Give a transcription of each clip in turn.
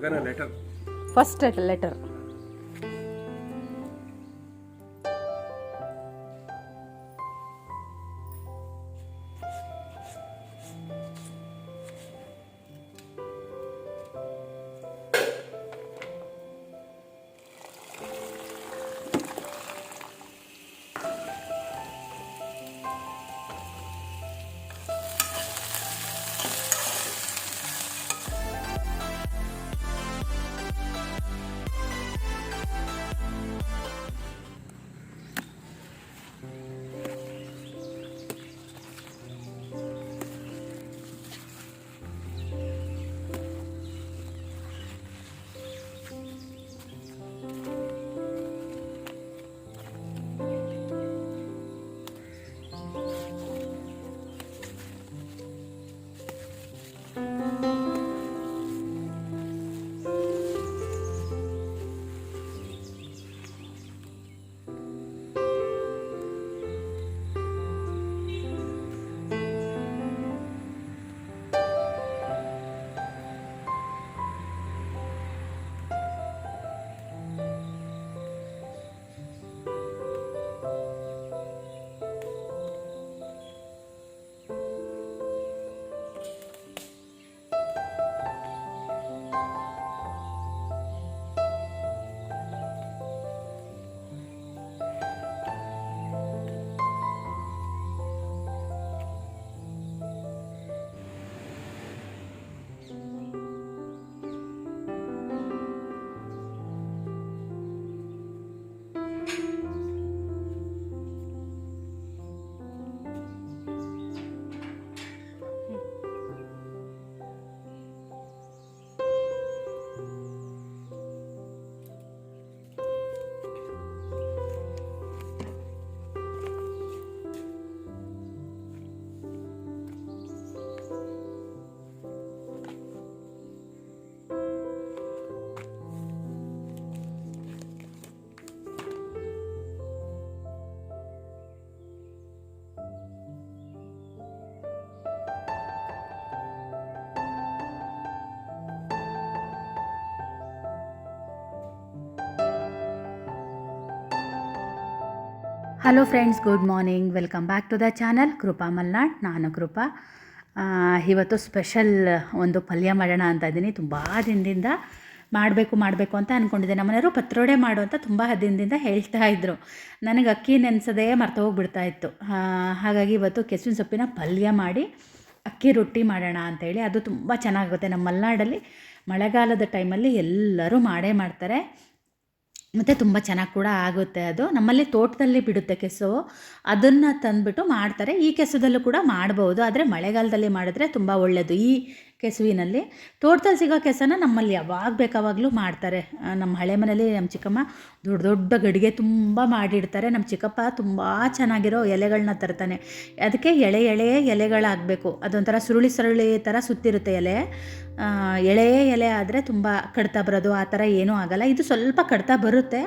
ಏನದು ಮಗನ letter first letter hello friends good morning welcome back to the channel Krupa Malnad ನಾನು ಕೃಪಾ ಇವತ್ತು special ಒಂದು ಪಲ್ಯ ಮಾಡೋಣ ಅಂತ ಇದ್ದೀನಿ. ತುಂಬ ದಿನದಿಂದ ಮಾಡಬೇಕು ಮಾಡಬೇಕು ಅಂತ ಅಂದ್ಕೊಂಡಿದ್ದೆ ನಮ್ಮನೆಯವರು ಪತ್ರೊಡೆ ಮಾಡು ಅಂತ ತುಂಬ ದಿನದಿಂದ ಹೇಳ್ತಾ ಇದ್ದರು ನನಗೆ ಅಕ್ಕಿ ನೆನೆಸದೇ ಮರ್ತು ಹೋಗ್ಬಿಡ್ತಾ ಇತ್ತು. ಹಾಗಾಗಿ ಇವತ್ತು ಕೆಸುವಿನ ಸೊಪ್ಪಿನ ಪಲ್ಯ ಮಾಡಿ ಅಕ್ಕಿ ರೊಟ್ಟಿ ಮಾಡೋಣ ಅಂತೇಳಿ ಅದು ತುಂಬ ಚೆನ್ನಾಗುತ್ತೆ ನಮ್ಮ ಮಲೆನಾಡಲ್ಲಿ ಮಳೆಗಾಲದ ಟೈಮಲ್ಲಿ ಎಲ್ಲರೂ ಮಾಡೇ ಮಾಡ್ತಾರೆ. ಮತ್ತು ತುಂಬ ಚೆನ್ನಾಗಿ ಕೂಡ ಆಗುತ್ತೆ ಅದು. ನಮ್ಮಲ್ಲಿ ತೋಟದಲ್ಲಿ ಬಿಡುತ್ತೆ ಕೆಸು. ಅದನ್ನು ತಂದುಬಿಟ್ಟು ಮಾಡ್ತಾರೆ. ಈ ಕೆಸದಲ್ಲೂ ಕೂಡ ಮಾಡ್ಬೋದು. ಆದರೆ ಮಳೆಗಾಲದಲ್ಲಿ ಮಾಡಿದ್ರೆ ತುಂಬ ಒಳ್ಳೆಯದು ಈ ಕೆಸುವಿನಲ್ಲಿ. ತೋಟದಲ್ಲಿ ಸಿಗೋ ಕೆಸನ ನಮ್ಮಲ್ಲಿ ಯಾವಾಗ ಬೇಕಾವಾಗಲೂ ಮಾಡ್ತಾರೆ. ನಮ್ಮ ಹಳೆ ಮನೇಲಿ ನಮ್ಮ ಚಿಕ್ಕಮ್ಮ ದೊಡ್ಡ ದೊಡ್ಡ ಗಡಿಗೆ ತುಂಬ ಮಾಡಿಡ್ತಾರೆ. ನಮ್ಮ ಚಿಕ್ಕಪ್ಪ ತುಂಬ ಚೆನ್ನಾಗಿರೋ ಎಲೆಗಳನ್ನ ತರ್ತಾನೆ. ಅದಕ್ಕೆ ಎಳೆ ಎಳೆ ಎಲೆಗಳಾಗಬೇಕು. ಅದೊಂಥರ ಸುರುಳಿ ಸುರುಳಿ ಥರ ಸುತ್ತಿರುತ್ತೆ ಎಲೆ. ಎಳೆ ಎಲೆ ಆದರೆ ತುಂಬ ಕಡ್ತಾ ಬರೋದು, ಆ ಥರ ಏನೂ ಆಗಲ್ಲ. ಇದು ಸ್ವಲ್ಪ ಕಡ್ತಾ ಬರುತ್ತೆ.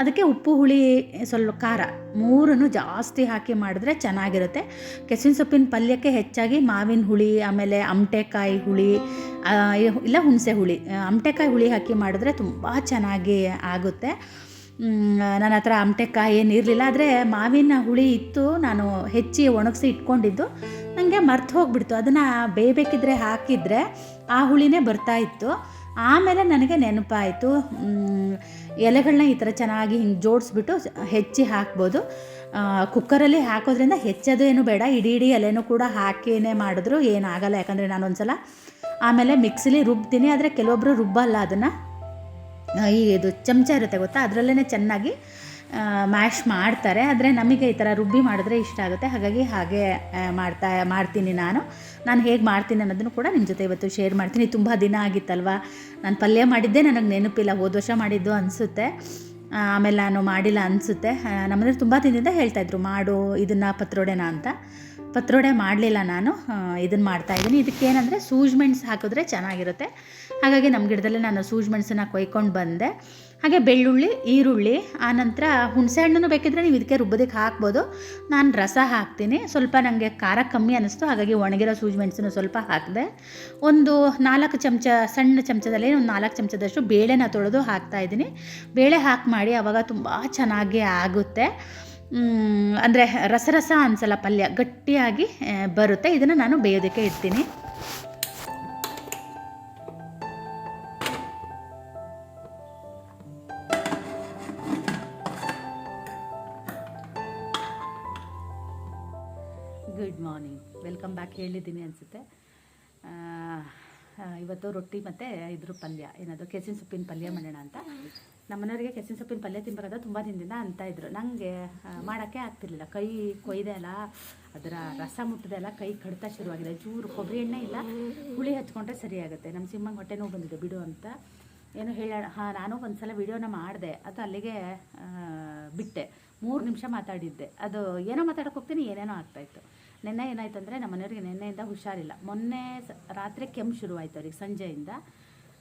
ಅದಕ್ಕೆ ಉಪ್ಪು, ಹುಳಿ ಸ್ವಲ್ಪ ಖಾರ ಮೂರನ್ನು ಜಾಸ್ತಿ ಹಾಕಿ ಮಾಡಿದ್ರೆ ಚೆನ್ನಾಗಿರುತ್ತೆ. ಕೆಸಿನ ಸೊಪ್ಪಿನ ಪಲ್ಯಕ್ಕೆ ಹೆಚ್ಚಾಗಿ ಮಾವಿನ ಹುಳಿ, ಆಮೇಲೆ ಅಮಟೆಕಾಯಿ ಹುಳಿ ಇಲ್ಲ ಹುಣಸೆ ಹುಳಿ ಅಮಟೆಕಾಯಿ ಹುಳಿ ಹಾಕಿ ಮಾಡಿದ್ರೆ ತುಂಬ ಚೆನ್ನಾಗಿ ಆಗುತ್ತೆ. ನನ್ನ ಹತ್ರ ಅಮಟೆಕಾಯಿ ಏನಿರಲಿಲ್ಲ ಆದರೆ ಮಾವಿನ ಹುಳಿ ಇತ್ತು, ನಾನು ಹೆಚ್ಚಿ ಒಣಗಿಸಿ ಇಟ್ಕೊಂಡಿದ್ದು. ನನಗೆ ಮರ್ತು ಹೋಗ್ಬಿಡ್ತು. ಅದನ್ನು ಬೇಯಬೇಕಿದ್ರೆ ಹಾಕಿದರೆ ಆ ಹುಳಿನೇ ಬರ್ತಾ ಇತ್ತು. ಆಮೇಲೆ ನನಗೆ ನೆನಪಾಯಿತು. ಎಲೆಗಳನ್ನ ಈ ಥರ ಚೆನ್ನಾಗಿ ಹಿಂಗೆ ಜೋಡಿಸ್ಬಿಟ್ಟು ಹೆಚ್ಚಿ ಹಾಕ್ಬೋದು. ಕುಕ್ಕರಲ್ಲಿ ಹಾಕೋದ್ರಿಂದ ಹೆಚ್ಚೋದು ಏನು ಬೇಡ, ಇಡೀ ಇಡೀ ಎಲೆನೂ ಕೂಡ ಹಾಕಿನೇ ಮಾಡಿದ್ರು ಏನಾಗಲ್ಲ. ಯಾಕಂದರೆ ನಾನು ಒಂದ್ಸಲ ಆಮೇಲೆ ಮಿಕ್ಸಿಲಿ ರುಬ್ತೀನಿ, ಆದರೆ ಕೆಲವೊಬ್ಬರು ರುಬ್ಬಲ್ಲ ಅದನ್ನು. ಈ ಇದು ಚಮಚ ಇರುತ್ತೆ ಗೊತ್ತಾ? ಅದರಲ್ಲೇ ಚೆನ್ನಾಗಿ ಮ್ಯಾಶ್ ಮಾಡ್ತಾರೆ. ಆದರೆ ನಮಗೆ ಈ ಥರ ರುಬ್ಬಿ ಮಾಡಿದ್ರೆ ಇಷ್ಟ ಆಗುತ್ತೆ. ಹಾಗಾಗಿ ಹಾಗೆ ಮಾಡ್ತಾ, ಮಾಡ್ತೀನಿ ನಾನು. ನಾನು ಹೇಗೆ ಮಾಡ್ತೀನಿ ಅನ್ನೋದನ್ನು ಕೂಡ ನಿಮ್ಮ ಜೊತೆ ಇವತ್ತು ಶೇರ್ ಮಾಡ್ತೀನಿ. ತುಂಬ ದಿನ ಆಗಿತ್ತಲ್ವ? ನಾನು ಪಲ್ಯ ಮಾಡಿದ್ದೆ ನನಗೆ ನೆನಪಿಲ್ಲ. ಹೋದ ವರ್ಷ ಮಾಡಿದ್ದು ಅನಿಸುತ್ತೆ. ಆಮೇಲೆ ನಾನು ಮಾಡಿಲ್ಲ ಅನಿಸುತ್ತೆ. ನಮ್ಮನೇಲಿ ತುಂಬ ದಿನದಿಂದ ಹೇಳ್ತಾಯಿದ್ರು ಮಾಡು, ಇದನ್ನು ಪತ್ರೊಡೆನ ಅಂತ. ಪತ್ರೊಡೆ ಮಾಡಲಿಲ್ಲ ನಾನು ಇದನ್ನು ಮಾಡ್ತಾಯಿದ್ದೀನಿ ಇದಕ್ಕೇನಂದರೆ ಸೂಜ್ ಮೆಣಸು ಹಾಕಿದ್ರೆ ಚೆನ್ನಾಗಿರುತ್ತೆ. ಹಾಗಾಗಿ ನಮ್ಮ ಗಿಡದಲ್ಲೇ ನಾನು ಸೂಜ್ ಮೆಣಸನ್ನ ಕೊಯ್ಕೊಂಡು ಬಂದೆ. ಹಾಗೆ ಬೆಳ್ಳುಳ್ಳಿ, ಈರುಳ್ಳಿ ಆನಂತರ ಹುಣಸೆ ಹಣ್ಣು ಬೇಕಿದ್ರೆ ನೀವು ಇದಕ್ಕೆ ರುಬ್ಬೋದಕ್ಕೆ ಹಾಕ್ಬೋದು. ನಾನು ರಸ ಹಾಕ್ತೀನಿ. ಸ್ವಲ್ಪ ನನಗೆ ಖಾರ ಕಮ್ಮಿ ಅನ್ನಿಸ್ತು ಹಾಗಾಗಿ ಒಣಗಿರೋ ಸೂಜಿ ಮೆಣಸನ್ನು ಸ್ವಲ್ಪ ಹಾಕಿದೆ. ಒಂದು ನಾಲ್ಕು ಚಮಚ, ಸಣ್ಣ ಚಮಚದಲ್ಲಿ ಒಂದು ನಾಲ್ಕು ಚಮಚದಷ್ಟು ಬೇಳೆನ ತೊಳೆದು ಹಾಕ್ತಾಯಿದ್ದೀನಿ ಬೇಳೆ ಹಾಕಿ ಮಾಡಿ ಆವಾಗ ತುಂಬ ಚೆನ್ನಾಗಿ ಆಗುತ್ತೆ. ಅಂದರೆ ರಸರಸ ಅನ್ಸಲ್ಲ ಪಲ್ಯ, ಗಟ್ಟಿಯಾಗಿ ಬರುತ್ತೆ. ಇದನ್ನು ನಾನು ಬೇಯೋದಕ್ಕೆ ಇಡ್ತೀನಿ. ಗುಡ್ ಮಾರ್ನಿಂಗ್ ವೆಲ್ಕಮ್ ಬ್ಯಾಕ್ ಹೇಳಿದ್ದೀನಿ ಅನಿಸುತ್ತೆ. ಇವತ್ತು ರೊಟ್ಟಿ ಮತ್ತು ಇದ್ರ ಪಲ್ಯ. ಏನದು ಕೆಸಿನ ಸೊಪ್ಪಿನ ಪಲ್ಯ ಮಾಡೋಣ ಅಂತ. ನಮ್ಮನೆಯವರಿಗೆ ಕೆಸಿನ ಸೊಪ್ಪಿನ ಪಲ್ಯ ತಿನ್ಬೇಕಾದ್ರೆ ತುಂಬ ದಿನದಿಂದ ಅಂತ ಇದ್ರು. ನನಗೆ ಮಾಡೋಕ್ಕೆ ಆಗ್ತಿರ್ಲಿಲ್ಲ. ಕೈ ಕೊಯ್ದೆ ಅಲ್ಲ, ಅದರ ರಸ ಮುಟ್ಟದೆ ಅಲ್ಲ, ಕೈ ಕಡಿತ ಶುರುವಾಗಿದೆ. ಚೂರು ಕೊಬ್ಬರಿ ಎಣ್ಣೆ ಇಲ್ಲ, ಹುಳಿ ಹಚ್ಕೊಂಡ್ರೆ ಸರಿಯಾಗುತ್ತೆ. ನಮ್ಮ ಸಿಮ್ಮಂಗೆ ಹೊಟ್ಟೆ ನೋವು ಬಂದಿದೆ, ಬಿಡು ಅಂತ ಏನೋ ಹೇಳ, ಹಾಂ, ನಾನು ಒಂದ್ಸಲ ವಿಡಿಯೋನ ಮಾಡಿದೆ. ಅದು ಅಲ್ಲಿಗೆ ಬಿಟ್ಟೆ. ಮೂರು ನಿಮಿಷ ಮಾತಾಡಿದ್ದೆ. ಅದು ಏನೋ ಮಾತಾಡೋಕೆ ಹೋಗ್ತೀನಿ, ಏನೇನೋ ಆಗ್ತಾಯಿತ್ತು ನಿನ್ನೆ ಏನಾಯ್ತು ಅಂದರೆ ನಮ್ಮ ಮನೆಯವ್ರಿಗೆ ನಿನ್ನೆಯಿಂದ ಹುಷಾರಿಲ್ಲ. ಮೊನ್ನೆ ರಾತ್ರಿ ಕೆಮ್ಮು ಶುರುವಾಯ್ತು ಅವ್ರಿಗೆ, ಸಂಜೆಯಿಂದ.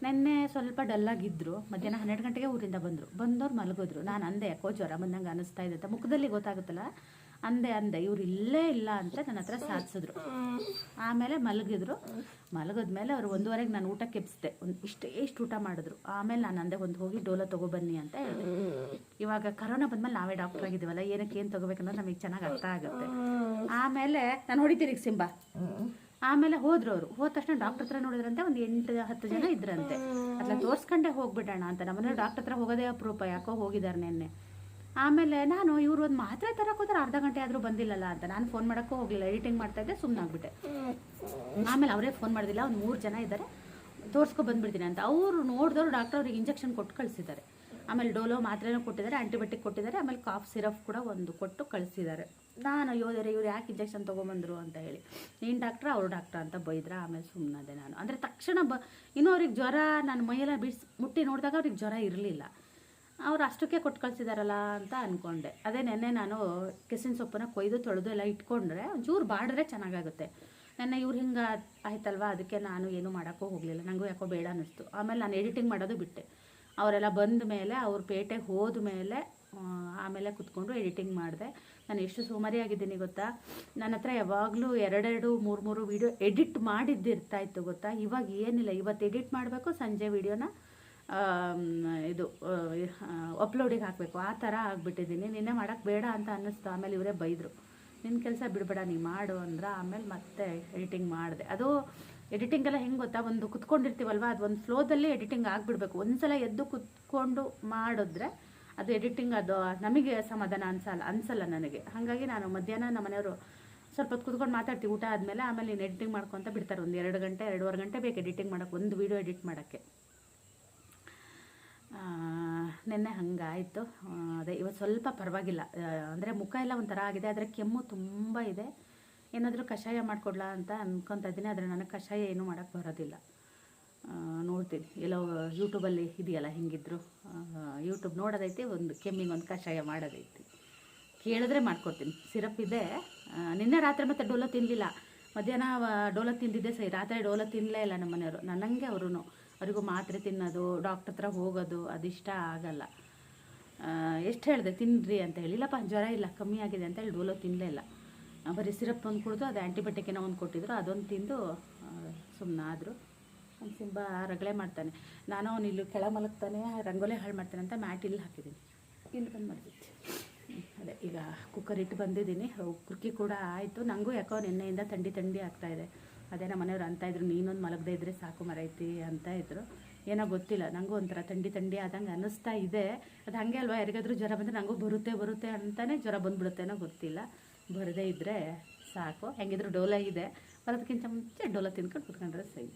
ನಿನ್ನೆ ಸ್ವಲ್ಪ ಡಲ್ಲಾಗಿದ್ದರು ಮಧ್ಯಾಹ್ನ ಹನ್ನೆರಡು ಗಂಟೆಗೆ ಊರಿಂದ ಬಂದರು. ಬಂದವ್ರು ಮಲಗಿದ್ರು. ನಾನು ಅಂದೆ, ಯಾಕೋ ಜ್ವರ ಬಂದಂಗೆ ಅನಿಸ್ತಾ ಇದೆ ಅಂತ. ಮುಖದಲ್ಲಿ ಗೊತ್ತಾಗುತ್ತಲ್ಲ? ಅಂದೆ ಅಂದೆ, ಇವ್ರು ಇಲ್ಲೇ ಇಲ್ಲ ಅಂತ ನನ್ನ ಹತ್ರ ಸಾಧಿಸಿದ್ರು. ಆಮೇಲೆ ಮಲಗಿದ್ರು. ಮಲಗಿದ್ಮೇಲೆ ಅವ್ರು ಒಂದೂವರೆಗೆ ನಾನು ಊಟ ಕೆಪ್ಸಿದೆ. ಒಂದು ಇಷ್ಟೇ ಇಷ್ಟು ಊಟ ಮಾಡಿದ್ರು. ಆಮೇಲೆ ನಾನು ಅಂದೆ, ಒಂದು ಹೋಗಿ ಡೋಲೋ ತೊಗೊಬನ್ನಿ ಅಂತ ಹೇಳಿದೆ. ಇವಾಗ ಕರೋನಾ ಬಂದ್ಮೇಲೆ ನಾವೇ ಡಾಕ್ಟರ್ ಆಗಿದ್ದೀವಲ್ಲ, ಏನಕ್ಕೆ, ಏನು ತೊಗೋಬೇಕನ್ನೋದು ನಮಗೆ ಚೆನ್ನಾಗಿ ಅರ್ಥ ಆಗುತ್ತೆ. ಆಮೇಲೆ ನಾನು ಹೊಡಿತೀನಿ ಸಿಂಬಾ. ಆಮೇಲೆ ಹೋದ್ರು ಅವರು ಹೋದ ತಕ್ಷಣ ಡಾಕ್ಟರ್ ಹತ್ರ ನೋಡಿದ್ರಂತೆ ಒಂದು ಎಂಟು ಹತ್ತು ಜನ ಇದ್ರಂತೆ. ಅದ್ರ ತೋರ್ಸ್ಕೊಂಡೆ ಹೋಗ್ಬಿಡೋಣ ಅಂತ. ನಮ್ಮನೆ ಡಾಕ್ಟರ್ ಹತ್ರ ಹೋಗೋದೇ ಅಪರೂಪ. ಯಾಕೋ ಹೋಗಿದ್ದಾರೆ ನಿನ್ನೆ. ಆಮೇಲೆ ನಾನು ಇವ್ರು ಒಂದು ಮಾತ್ರೆ ತರಕ್ಕೆ ಹೋದ್ರೆ ಅರ್ಧ ಗಂಟೆ ಆದ್ರೂ ಬಂದಿಲ್ಲಲ್ಲ ಅಂತ. ನಾನು ಫೋನ್ ಮಾಡೋಕ್ಕೂ ಹೋಗಲಿಲ್ಲ. ಎಡಿಟಿಂಗ್ ಮಾಡ್ತಾ ಇದ್ದೆ ಸುಮ್ಮನಾಗ್ಬಿಟ್ಟೆ ಆಮೇಲೆ ಅವರೇ ಫೋನ್ ಮಾಡೋದಿಲ್ಲ ಒಂದು ಮೂರು ಜನ ಇದ್ದಾರೆ ತೋರಿಸ್ಕೊ ಬಂದ್ಬಿಡ್ತೀನಿ ಅಂತ. ಅವರು ನೋಡಿದವರು ಡಾಕ್ಟರ್ ಅವ್ರಿಗೆ ಇಂಜೆಕ್ಷನ್ ಕೊಟ್ಟು ಕಳಿಸಿದ್ದಾರೆ. ಆಮೇಲೆ ಡೋಲೋ ಮಾತ್ರೆನೂ ಕೊಟ್ಟಿದ್ದಾರೆ ಆಂಟಿಬಯೋಟಿಕ್ ಕೊಟ್ಟಿದ್ದಾರೆ. ಆಮೇಲೆ ಕಾಫ್ ಸಿರಪ್ ಕೂಡ ಒಂದು ಕೊಟ್ಟು ಕಳಿಸಿದ್ದಾರೆ. ನಾನು, ಯೋಧರೆ, ಇವ್ರು ಯಾಕೆ ಇಂಜೆಕ್ಷನ್ ತೊಗೊಂಬಂದರು ಅಂತ ಹೇಳಿ. ನೀನು ಡಾಕ್ಟ್ರ ಅವ್ರು ಡಾಕ್ಟ್ರ ಅಂತ ಬೈದ್ರ, ಆಮೇಲೆ ಸುಮ್ಮನದೆ ನಾನು. ಅಂದರೆ ತಕ್ಷಣ ಬ, ಇನ್ನೂ ಅವ್ರಿಗೆ ಜ್ವರ ನಾನು ಮೈಯೆಲ್ಲ ಬಿಡಿಸಿ, ಮುಟ್ಟಿ ನೋಡಿದಾಗ ಅವ್ರಿಗೆ ಜ್ವರ ಇರಲಿಲ್ಲ. ಅವ್ರು ಅಷ್ಟಕ್ಕೆ ಕೊಟ್ಟು ಕಳಿಸಿದಾರಲ್ಲ ಅಂತ ಅಂದ್ಕೊಂಡೆ ಅದೇ ನೆನ್ನೆ ನಾನು ಕೆಸಿನ ಸೊಪ್ಪನ್ನ ಕೊಯ್ದು, ತೊಳೆದು ಎಲ್ಲ ಇಟ್ಕೊಂಡ್ರೆ ಒಂಚೂರು ಬಾಡಿದ್ರೆ ಚೆನ್ನಾಗಾಗುತ್ತೆ. ನೆನ್ನೆ ಇವ್ರು ಹಿಂಗೆ ಆಯ್ತಲ್ವಾ, ಅದಕ್ಕೆ ನಾನು ಏನೂ ಮಾಡೋಕ್ಕೂ ಹೋಗಲಿಲ್ಲ. ನನಗೂ ಯಾಕೋ ಬೇಡ ಅನ್ನಿಸ್ತು. ಆಮೇಲೆ ನಾನು ಎಡಿಟಿಂಗ್ ಮಾಡೋದು ಬಿಟ್ಟೆ. ಅವರೆಲ್ಲ ಬಂದ ಮೇಲೆ ಅವ್ರ ಪೇಟೆಗೆ ಹೋದ ಮೇಲೆ ಆಮೇಲೆ ಕುತ್ಕೊಂಡು ಎಡಿಟಿಂಗ್ ಮಾಡಿದೆ. ನಾನು ಎಷ್ಟು ಸೋಮಾರಿಯಾಗಿದ್ದೀನಿ ಗೊತ್ತಾ? ನನ್ನ ಹತ್ರ ಯಾವಾಗಲೂ ಎರಡೆರಡು, ಮೂರು ಮೂರು ವೀಡಿಯೋ ಎಡಿಟ್ ಮಾಡಿದ್ದಿರ್ತಾ ಇತ್ತು ಗೊತ್ತಾ? ಇವಾಗ ಏನಿಲ್ಲ. ಇವತ್ತು ಎಡಿಟ್ ಮಾಡಬೇಕು, ಸಂಜೆ ವೀಡಿಯೋನ ಇದು ಅಪ್ಲೋಡಿಗೆ ಹಾಕಬೇಕು. ಆ ಥರ ಆಗಿಬಿಟ್ಟಿದ್ದೀನಿ. ನಿನ್ನೆ ಮಾಡೋಕ್ಕೆ ಬೇಡ ಅಂತ ಅನ್ನಿಸ್ತು. ಆಮೇಲೆ ಇವರೇ ಬೈದರು. ನಿನ್ನ ಕೆಲಸ ಬಿಡಬೇಡ, ನೀ ಮಾಡು ಅಂದ್ರೆ ಆಮೇಲೆ ಮತ್ತೆ ಎಡಿಟಿಂಗ್ ಮಾಡಿದೆ. ಅದು ಎಡಿಟಿಂಗ್ ಎಲ್ಲ ಹೆಂಗೆ ಗೊತ್ತಾ? ಒಂದು ಕುತ್ಕೊಂಡಿರ್ತೀವಲ್ವ? ಅದು ಒಂದು ಫ್ಲೋದಲ್ಲಿ ಎಡಿಟಿಂಗ್ ಆಗಿಬಿಡ್ಬೇಕು. ಒಂದು ಸಲ ಎದ್ದು ಕುತ್ಕೊಂಡು ಮಾಡಿದ್ರೆ ಅದು ಎಡಿಟಿಂಗ್ ಅದು ನಮಗೆ ಸಮಾಧಾನ ಅನ್ಸಲ್ಲ ಅನ್ಸಲ್ಲ ನನಗೆ. ಹಾಗಾಗಿ ನಾನು ಮಧ್ಯಾಹ್ನ ನಮ್ಮ ಮನೆಯವರು ಸ್ವಲ್ಪ ಹೊತ್ತು ಕುತ್ಕೊಂಡು ಮಾತಾಡ್ತೀವಿ, ಊಟ ಆದಮೇಲೆ ಆಮೇಲೆ ನೀನು ಎಡಿಟಿಂಗ್ ಮಾಡ್ಕೊತ ಬಿಡ್ತಾರೆ. ಒಂದು ಎರಡು ಗಂಟೆ, ಎರಡೂವರೆ ಗಂಟೆ ಬೇಕು ಎಡಿಟಿಂಗ್ ಮಾಡೋಕ್ಕೆ, ಒಂದು ವೀಡಿಯೋ ಎಡಿಟ್ ಮಾಡೋಕ್ಕೆ. ನಿನ್ನೆ ಹಂಗಾಯಿತು. ಅದೇ ಇವತ್ತು ಸ್ವಲ್ಪ ಪರವಾಗಿಲ್ಲ. ಅಂದರೆ ಮುಖ ಎಲ್ಲ ಒಂಥರ ಆಗಿದೆ, ಆದರೆ ಕೆಮ್ಮು ತುಂಬ ಇದೆ. ಏನಾದರೂ ಕಷಾಯ ಮಾಡಿಕೊಡ್ಲಾ ಅಂತ ಅಂದ್ಕೊತಾ ಇದ್ದೀನಿ, ಆದರೆ ನನಗೆ ಕಷಾಯ ಏನೂ ಮಾಡೋಕ್ಕೆ ಬರೋದಿಲ್ಲ. ನೋಡ್ತೀನಿ. ಎಲ್ಲೋ ಯೂಟ್ಯೂಬಲ್ಲಿ ಇದೆಯಲ್ಲ, ಹಿಂಗಿದ್ರು? ಯೂಟ್ಯೂಬ್ ನೋಡೋದೈತಿ, ಒಂದು ಕೆಮ್ಮಿಗೆ ಒಂದು ಕಷಾಯ ಮಾಡೋದೈತಿ. ಕೇಳಿದ್ರೆ ಮಾಡ್ಕೊಡ್ತೀನಿ. ಸಿರಪ್ ಇದೆ. ನಿನ್ನೆ ರಾತ್ರಿ ಮತ್ತೆ ಡೋಲೋ ತಿನ್ನಲಿಲ್ಲ ಮಧ್ಯಾಹ್ನ ಡೋಲೋ ತಿಂದಿದ್ದೆ ಸರಿ. ರಾತ್ರಿ ಡೋಲೋ ತಿನ್ನಲೇ ಇಲ್ಲ ನಮ್ಮ ಮನೆಯವರು ನನಗೆ ಅವರು ಅವರಿಗೂ ಮಾತ್ರೆ ತಿನ್ನೋದು ಡಾಕ್ಟ್ರ್ ಹತ್ರ ಹೋಗೋದು, ಅದಿಷ್ಟ ಆಗಲ್ಲ. ಎಷ್ಟು ಹೇಳಿದೆ? ತಿನ್ನಿರಿ ಅಂತ ಹೇಳಿಲ್ಲಪ್ಪ ಜ್ವರ ಇಲ್ಲ, ಕಮ್ಮಿ ಆಗಿದೆ ಅಂತ ಹೇಳಿ ಡೋಲೋ ತಿನ್ನಲೇ ಇಲ್ಲ. ಬರೀ ಸಿರಪ್ ಒಂದು ಕುಡಿದು, ಅದು ಆ್ಯಂಟಿಬಯೋಟಿಕ್ ಏನೋ ಒಂದು ಕೊಟ್ಟಿದ್ರು, ಅದೊಂದು ತಿಂದು ಸುಮ್ಮನೆ ಆದರು ನಮ್ಮ ಸಿಂಬ ರಗಳೆ ಮಾಡ್ತಾನೆ. ನಾನು ಅವನು ಇಲ್ಲಿ ಕೆಳ ಮಲಗ್ತಾನೆ, ರಂಗೋಲಿ ಹಾಳು ಮಾಡ್ತಾನೆ ಅಂತ ಮ್ಯಾಟ್ ಇಲ್ಲಿ ಹಾಕಿದ್ದೀನಿ ಇಲ್ಲಿ ಬಂದು ಮಾಡಿದ್ದೆ ಅದೇ ಈಗ ಕುಕ್ಕರ್ ಇಟ್ಟು ಬಂದಿದ್ದೀನಿ ಕುಕ್ಕಿ ಕೂಡ ಆಯಿತು. ನನಗೂ ಯಾಕೋ ನಿನ್ನೆಯಿಂದ ಥಂಡಿ ಥಂಡಿ ಆಗ್ತಾ ಇದೆ. ಅದೇ ನಮ್ಮ ಮನೆಯವ್ರು ಅಂತ ಇದ್ರು, ನೀನೊಂದು ಮಲಗದೇ ಇದ್ದರೆ ಸಾಕು ಮರೈತಿ ಅಂತ ಇದ್ರು. ಏನೋ ಗೊತ್ತಿಲ್ಲ. ನನಗೂ ಒಂಥರ ಥಂಡಿ ಥಂಡಿ ಆದಂಗೆ ಅನ್ನಿಸ್ತಾ ಇದೆ. ಅದು ಹಾಗೆ ಅಲ್ವಾ? ಯಾರಿಗಾದ್ರೂ ಜ್ವರ ಬಂದರೆ ನನಗೂ ಬರುತ್ತೆ ಬರುತ್ತೆ ಅಂತಲೇ ಜ್ವರ ಬಂದ್ಬಿಡುತ್ತೇನೋ ಗೊತ್ತಿಲ್ಲ. ಬರದೇ ಇದ್ದರೆ ಸಾಕು. ಹೆಂಗಿದ್ರು ಡೋಲ ಇದೆ. ಬರೋದಕ್ಕಿಂತ ಮುಂಚೆ ಡೋಲ ತಿನ್ಕೊಂಡು ಕುತ್ಕೊಂಡ್ರೆ ಸರಿ.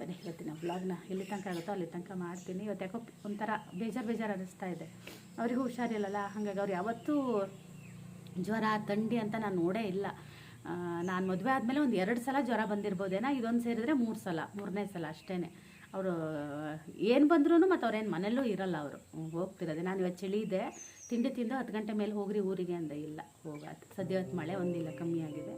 ಬನ್ನಿ, ಇವತ್ತಿನ ಬ್ಲಾಗ್ನ ಎಲ್ಲಿ ತನಕ ಆಗುತ್ತೋ ಅಲ್ಲಿ ತನಕ ಮಾಡ್ತೀನಿ. ಇವತ್ತು ಯಾಕೋ ಒಂಥರ ಬೇಜಾರು ಬೇಜಾರು ಅನ್ನಿಸ್ತಾ ಇದೆ. ಅವರಿಗೂ ಹುಷಾರಿಲ್ಲಲ್ಲ, ಹಾಗಾಗಿ ಅವ್ರು ಯಾವತ್ತೂ ಜ್ವರ, ಥಂಡಿ ಅಂತ ನಾನು ನೋಡೇ ಇಲ್ಲ. ನಾನು ಮದುವೆ ಆದಮೇಲೆ ಒಂದು ಎರಡು ಸಲ ಜ್ವರ ಬಂದಿರ್ಬೋದೇನೋ, ಇದೊಂದು ಸೇರಿದ್ರೆ ಮೂರು ಸಲ, ಮೂರನೇ ಸಲ ಅಷ್ಟೇ ಅವರು ಏನು ಬಂದ್ರೂ ಮತ್ತು ಅವ್ರೇನು ಮನೆಯಲ್ಲೂ ಇರಲ್ಲ ಅವರು. ಹೋಗ್ತಿರೋದೆ. ನಾನು ಇವತ್ತು ಚಳಿ ಇದೆ ತಿಂಡಿ ತಿಂದು ಹತ್ತು ಗಂಟೆ ಮೇಲೆ ಹೋಗ್ರಿ ಊರಿಗೆ ಅಂದ ಇಲ್ಲ. ಹೋಗ. ಸದ್ಯ ಮಳೆ ಒಂದಿಲ್ಲ, ಕಮ್ಮಿ ಆಗಿದೆ.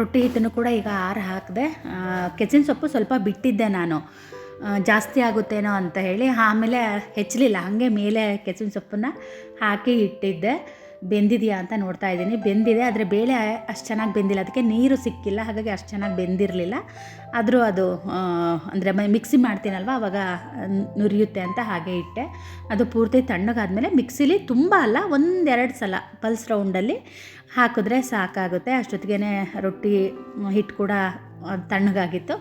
ರೊಟ್ಟಿ ಹಿಟ್ಟನ್ನು ಕೂಡ ಈಗ ಆರು ಹಾಕಿದೆ ಕೆಚ್ಚಿನ ಸೊಪ್ಪು ಸ್ವಲ್ಪ ಬಿಟ್ಟಿದ್ದೆ ನಾನು. ಜಾಸ್ತಿ ಆಗುತ್ತೇನೋ ಅಂತ ಹೇಳಿ, ಆಮೇಲೆ ಹೆಚ್ಚಲಿಲ್ಲ, ಹಾಗೆ ಮೇಲೆ ಕೆಸಿನ ಸೊಪ್ಪನ್ನು ಹಾಕಿ ಇಟ್ಟಿದ್ದೆ. ಬೆಂದಿದೆಯಾ ಅಂತ ನೋಡ್ತಾ ಇದ್ದೀನಿ. ಬೆಂದಿದೆ, ಆದರೆ ಬೇಳೆ ಅಷ್ಟು ಚೆನ್ನಾಗಿ ಬೆಂದಿಲ್ಲ. ಅದಕ್ಕೆ ನೀರು ಸಿಕ್ಕಿಲ್ಲ, ಹಾಗಾಗಿ ಅಷ್ಟು ಚೆನ್ನಾಗಿ ಬೆಂದಿರಲಿಲ್ಲ. ಆದರೂ ಅದು ಅಂದರೆ ಮಿಕ್ಸಿ ಮಾಡ್ತೀನಲ್ವ? ಅವಾಗ ನುರಿಯುತ್ತೆ ಅಂತ ಹಾಗೆ ಇಟ್ಟೆ. ಅದು ಪೂರ್ತಿ ತಣ್ಣಗಾದಮೇಲೆ ಮಿಕ್ಸಿಲಿ ತುಂಬ ಅಲ್ಲ, ಒಂದೆರಡು ಸಲ ಪಲ್ಸ್ ರೌಂಡಲ್ಲಿ ಹಾಕಿದ್ರೆ ಸಾಕಾಗುತ್ತೆ. ಅಷ್ಟೊತ್ತಿಗೆ ರೊಟ್ಟಿ ಹಿಟ್ಟು ಕೂಡ ತಣ್ಣಗಾಗಿತ್ತು.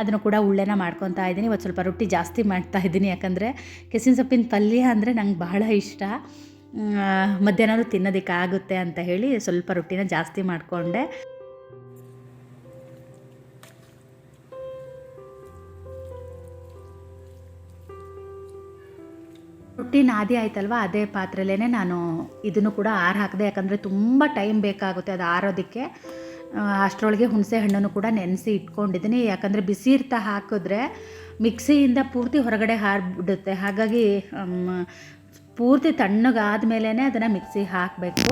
ಅದನ್ನು ಕೂಡ ಉಳ್ಳೆನ ಮಾಡ್ಕೊತಾ ಇದ್ದೀನಿ. ಇವತ್ತು ಸ್ವಲ್ಪ ರೊಟ್ಟಿ ಜಾಸ್ತಿ ಮಾಡ್ತಾ ಇದ್ದೀನಿ. ಯಾಕಂದರೆ ಕೆಸಿನ ಸೊಪ್ಪಿನ ಪಲ್ಯ ಅಂದರೆ ನಂಗೆ ಬಹಳ ಇಷ್ಟ. ಮಧ್ಯಾಹ್ನ ತಿನ್ನೋದಕ್ಕೆ ಆಗುತ್ತೆ ಅಂತ ಹೇಳಿ ಸ್ವಲ್ಪ ರೊಟ್ಟಿನ ಜಾಸ್ತಿ ಮಾಡಿಕೊಂಡೆ. ರೊಟ್ಟಿ ನಾದಿ ಆಯ್ತಲ್ವ? ಅದೇ ಪಾತ್ರೆಲೇ ನಾನು ಇದನ್ನು ಕೂಡ ಆರು ಹಾಕಿದೆ, ಯಾಕಂದರೆ ತುಂಬ ಟೈಮ್ ಬೇಕಾಗುತ್ತೆ ಅದು ಆರೋದಕ್ಕೆ. ಅಷ್ಟರೊಳಗೆ ಹುಣಸೆ ಹಣ್ಣನ್ನು ಕೂಡ ನೆನೆಸಿ ಇಟ್ಕೊಂಡಿದ್ದೀನಿ. ಯಾಕಂದರೆ ಬಿಸಿ ಇರ್ತಾ ಹಾಕಿದ್ರೆ ಮಿಕ್ಸಿಯಿಂದ ಪೂರ್ತಿ ಹೊರಗಡೆ ಹಾರಿಬಿಡುತ್ತೆ. ಹಾಗಾಗಿ ಪೂರ್ತಿ ತಣ್ಣಗಾದ ಮೇಲೇ ಅದನ್ನು ಮಿಕ್ಸಿಗೆ ಹಾಕಬೇಕು.